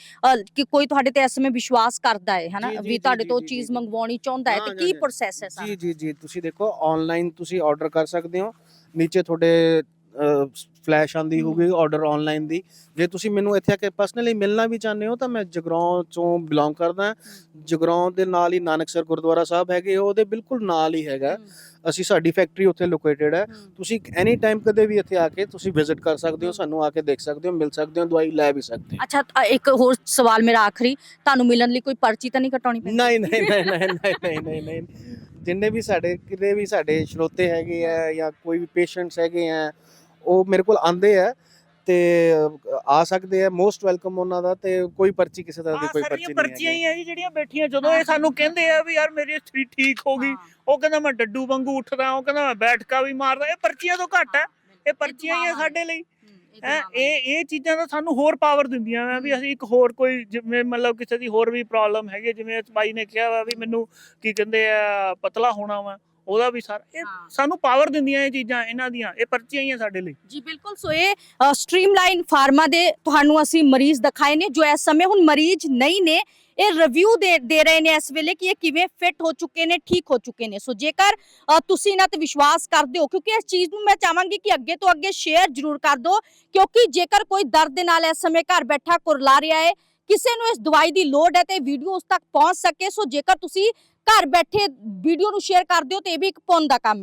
ਕਿ ਕੋਈ ਤੁਹਾਡੇ ਤੇ ਇਸ ਸਮੇਂ ਵਿਸ਼ਵਾਸ ਕਰਦਾ ਹੈ ਹਨਾ ਵੀ ਤੁਹਾਡੇ ਤੋਂ ਚੀਜ਼। ਮੰਗਵਾਉਣੀ ਚਾਹੁੰਦਾ ਹੈ ਤੇ ਕੀ। ਪ੍ਰੋਸੈਸ ਹੈ ਸਾਰਾ ਜੀ ਜੀ ਜੀ ਤੁਸੀਂ ਦੇਖੋ ਆਨਲਾਈਨ ਤੁਸੀਂ ਆਰਡਰ ਕਰ ਸਕਦੇ ਹੋ ਨੀਚੇ ਤੁਹਾਡੇ ਫਲੈਸ਼ ਆਂਦੀ ਹੋਊਗੀ ਆਰਡਰ ਆਨਲਾਈਨ ਦੀ। ਜੇ ਤੁਸੀਂ ਮੈਨੂੰ ਇੱਥੇ ਆ ਕੇ ਪਰਸਨਲੀ ਮਿਲਣਾ ਵੀ ਚਾਹੁੰਦੇ ਹੋ ਤਾਂ ਮੈਂ ਜਗਰਾਉਂ ਤੋਂ ਬਿਲੋਂਗ ਕਰਦਾ ਜਗਰਾਉਂ ਦੇ ਨਾਲ ਹੀ ਨਾਨਕਸਰ ਗੁਰਦੁਆਰਾ ਸਾਹਿਬ ਹੈਗੇ ਉਹਦੇ ਬਿਲਕੁਲ ਨਾਲ ਹੀ ਹੈਗਾ। ਅਸੀਂ ਸਾਡੀ ਫੈਕਟਰੀ ਉੱਥੇ ਲੋਕੇਟਿਡ ਹੈ। ਤੁਸੀਂ ਐਨੀ ਟਾਈਮ ਕਦੇ ਵੀ ਇੱਥੇ ਆ ਕੇ ਤੁਸੀਂ ਵਿਜ਼ਿਟ ਕਰ ਸਕਦੇ ਹੋ ਸਾਨੂੰ ਆ ਕੇ ਦੇਖ ਸਕਦੇ ਹੋ ਮਿਲ ਸਕਦੇ ਹੋ ਦਵਾਈ ਲੈ ਵੀ ਸਕਦੇ ਹੋ। ਅੱਛਾ ਇੱਕ ਹੋਰ ਸਵਾਲ ਮੇਰਾ ਆਖਰੀ ਤੁਹਾਨੂੰ ਮਿਲਣ ਲਈ ਕੋਈ ਪਰਚੀ ਤਾਂ ਨਹੀਂ ਕਟਾਉਣੀ ਪੈਂਦੀ? ਨਹੀਂ ਨਹੀਂ ਨਹੀਂ ਨਹੀਂ ਨਹੀਂ ਨਹੀਂ ਜਿੰਨੇ ਵੀ ਸਾਡੇ ਕਿਤੇ ਵੀ ਸਾਡੇ ਸਰੋਤੇ ਹੈਗੇ ਆ ਜਾਂ ਕੋਈ ਵੀ ਪੇਸ਼ੈਂਟਸ ਹੈਗੇ ਆ ਉਹ ਮੇਰੇ ਕੋਲ ਆਂਦੇ ਆ ਤੇ ਆ ਸਕਦੇ ਆ ਮੋਸਟ ਵੈਲਕਮ ਉਹਨਾਂ ਦਾ ਤੇ ਕੋਈ ਪਰਚੀ ਕਿਸੇ ਤਰ੍ਹਾਂ ਦੀ ਕੋਈ ਪਰਚੀ ਪਰਚੀਆਂ ਨਹੀਂ ਹੀ ਆ ਜੀ ਜਿਹੜੀਆਂ ਬੈਠੀਆਂ ਜਦੋਂ ਇਹ ਸਾਨੂੰ ਕਹਿੰਦੇ ਆ ਵੀ ਯਾਰ ਮੇਰੀ ਸਰੀਰ ਠੀਕ ਹੋ ਗਈ ਉਹ ਕਹਿੰਦਾ ਮੈਂ ਡੱਡੂ ਵਾਂਗੂ ਉੱਠਦਾ ਉਹ ਕਹਿੰਦਾ ਮੈਂ ਬੈਠਕਾ ਵੀ ਮਾਰਦਾ ਇਹ ਪਰਚੀਆਂ ਤੋਂ ਘੱਟ ਹੈ ਇਹ ਪਰਚੀਆਂ ਹੀ ਆ ਸਾਡੇ ਲਈ। ਹੈ ਇਹ ਇਹ ਚੀਜ਼ਾਂ ਤਾਂ ਸਾਨੂੰ ਹੋਰ ਪਾਵਰ ਦਿੰਦੀਆਂ ਵਾ ਵੀ ਅਸੀਂ ਇੱਕ ਹੋਰ ਕੋਈ ਜਿਵੇਂ ਮਤਲਬ ਕਿਸੇ ਦੀ ਹੋਰ ਵੀ ਪ੍ਰੋਬਲਮ ਹੈਗੀ ਹੈ, ਜਿਵੇਂ ਇਸ ਬਾਈ ਨੇ ਕਿਹਾ ਵਾ ਵੀ ਮੈਨੂੰ ਕੀ ਕਹਿੰਦੇ ਆ ਪਤਲਾ ਹੋਣਾ ਵਾ। ਉਹਦਾ ਵੀ ਸਾਰਾ ਇਹ। ਸਾਨੂੰ ਪਾਵਰ ਦਿੰਦੀਆਂ ਇਹ ਚੀਜ਼ਾਂ ਇਹਨਾਂ ਦੀਆਂ ਇਹ ਪਰਚੀਆਂ ਹੀ ਆ ਸਾਡੇ ਲਈ। ਜੀ ਬਿਲਕੁਲ। ਸੋ ਇਹ ਸਟ੍ਰੀਮਲਾਈਨ ਫਾਰਮਾ ਦੇ ਤੁਹਾਨੂੰ ਅਸੀਂ ਮਰੀਜ਼ ਦਿਖਾਏ ਨੇ ਜੋ ਇਸ ਸਮੇਂ ਹੁਣ ਮਰੀਜ਼ ਨਹੀਂ ਨੇ। ਇਹ ਰਿਵਿਊ ਦੇ ਦੇ ਰਹੇ ਨੇ ਇਸ ਵੇਲੇ ਕਿ ਇਹ ਕਿਵੇਂ ਫਿੱਟ ਹੋ ਚੁੱਕੇ ਨੇ ਠੀਕ ਹੋ ਚੁੱਕੇ ਨੇ। ਸੋ ਜੇਕਰ ਤੁਸੀਂ ਇਹਨਾਂ ਤੇ ਵਿਸ਼ਵਾਸ ਕਰਦੇ ਹੋ ਕਿਉਂਕਿ ਇਸ ਚੀਜ਼ ਨੂੰ ਮੈਂ ਚਾਹਾਂਗੀ ਕਿ ਅੱਗੇ ਤੋਂ ਅੱਗੇ ਸ਼ੇਅਰ ਜ਼ਰੂਰ ਕਰ ਦਿਓ ਕਿਉਂਕਿ ਜੇਕਰ ਕੋਈ ਦਰਦ ਦੇ ਨਾਲ ਇਸ ਸਮੇਂ ਘਰ ਬੈਠਾ ਕੁਰਲਾ ਰਿਹਾ ਹੈ ਕਿਸੇ ਨੂੰ ਇਸ ਦਵਾਈ ਦੀ ਲੋੜ ਹੈ ਤੇ ਵੀਡੀਓ ਉਸ ਤੱਕ ਪਹੁੰਚ ਸਕੇ। ਸੋ ਜੇਕਰ ਤੁਸੀਂ ਘਰ ਬੈਠੇ ਵੀਡੀਓ ਨੂੰ ਸ਼ੇਅਰ ਕਰ ਦਿਓ ਤੇ ਇਹ ਵੀ ਇੱਕ ਪੁੰਨ ਦਾ ਕੰਮ ਹੈ।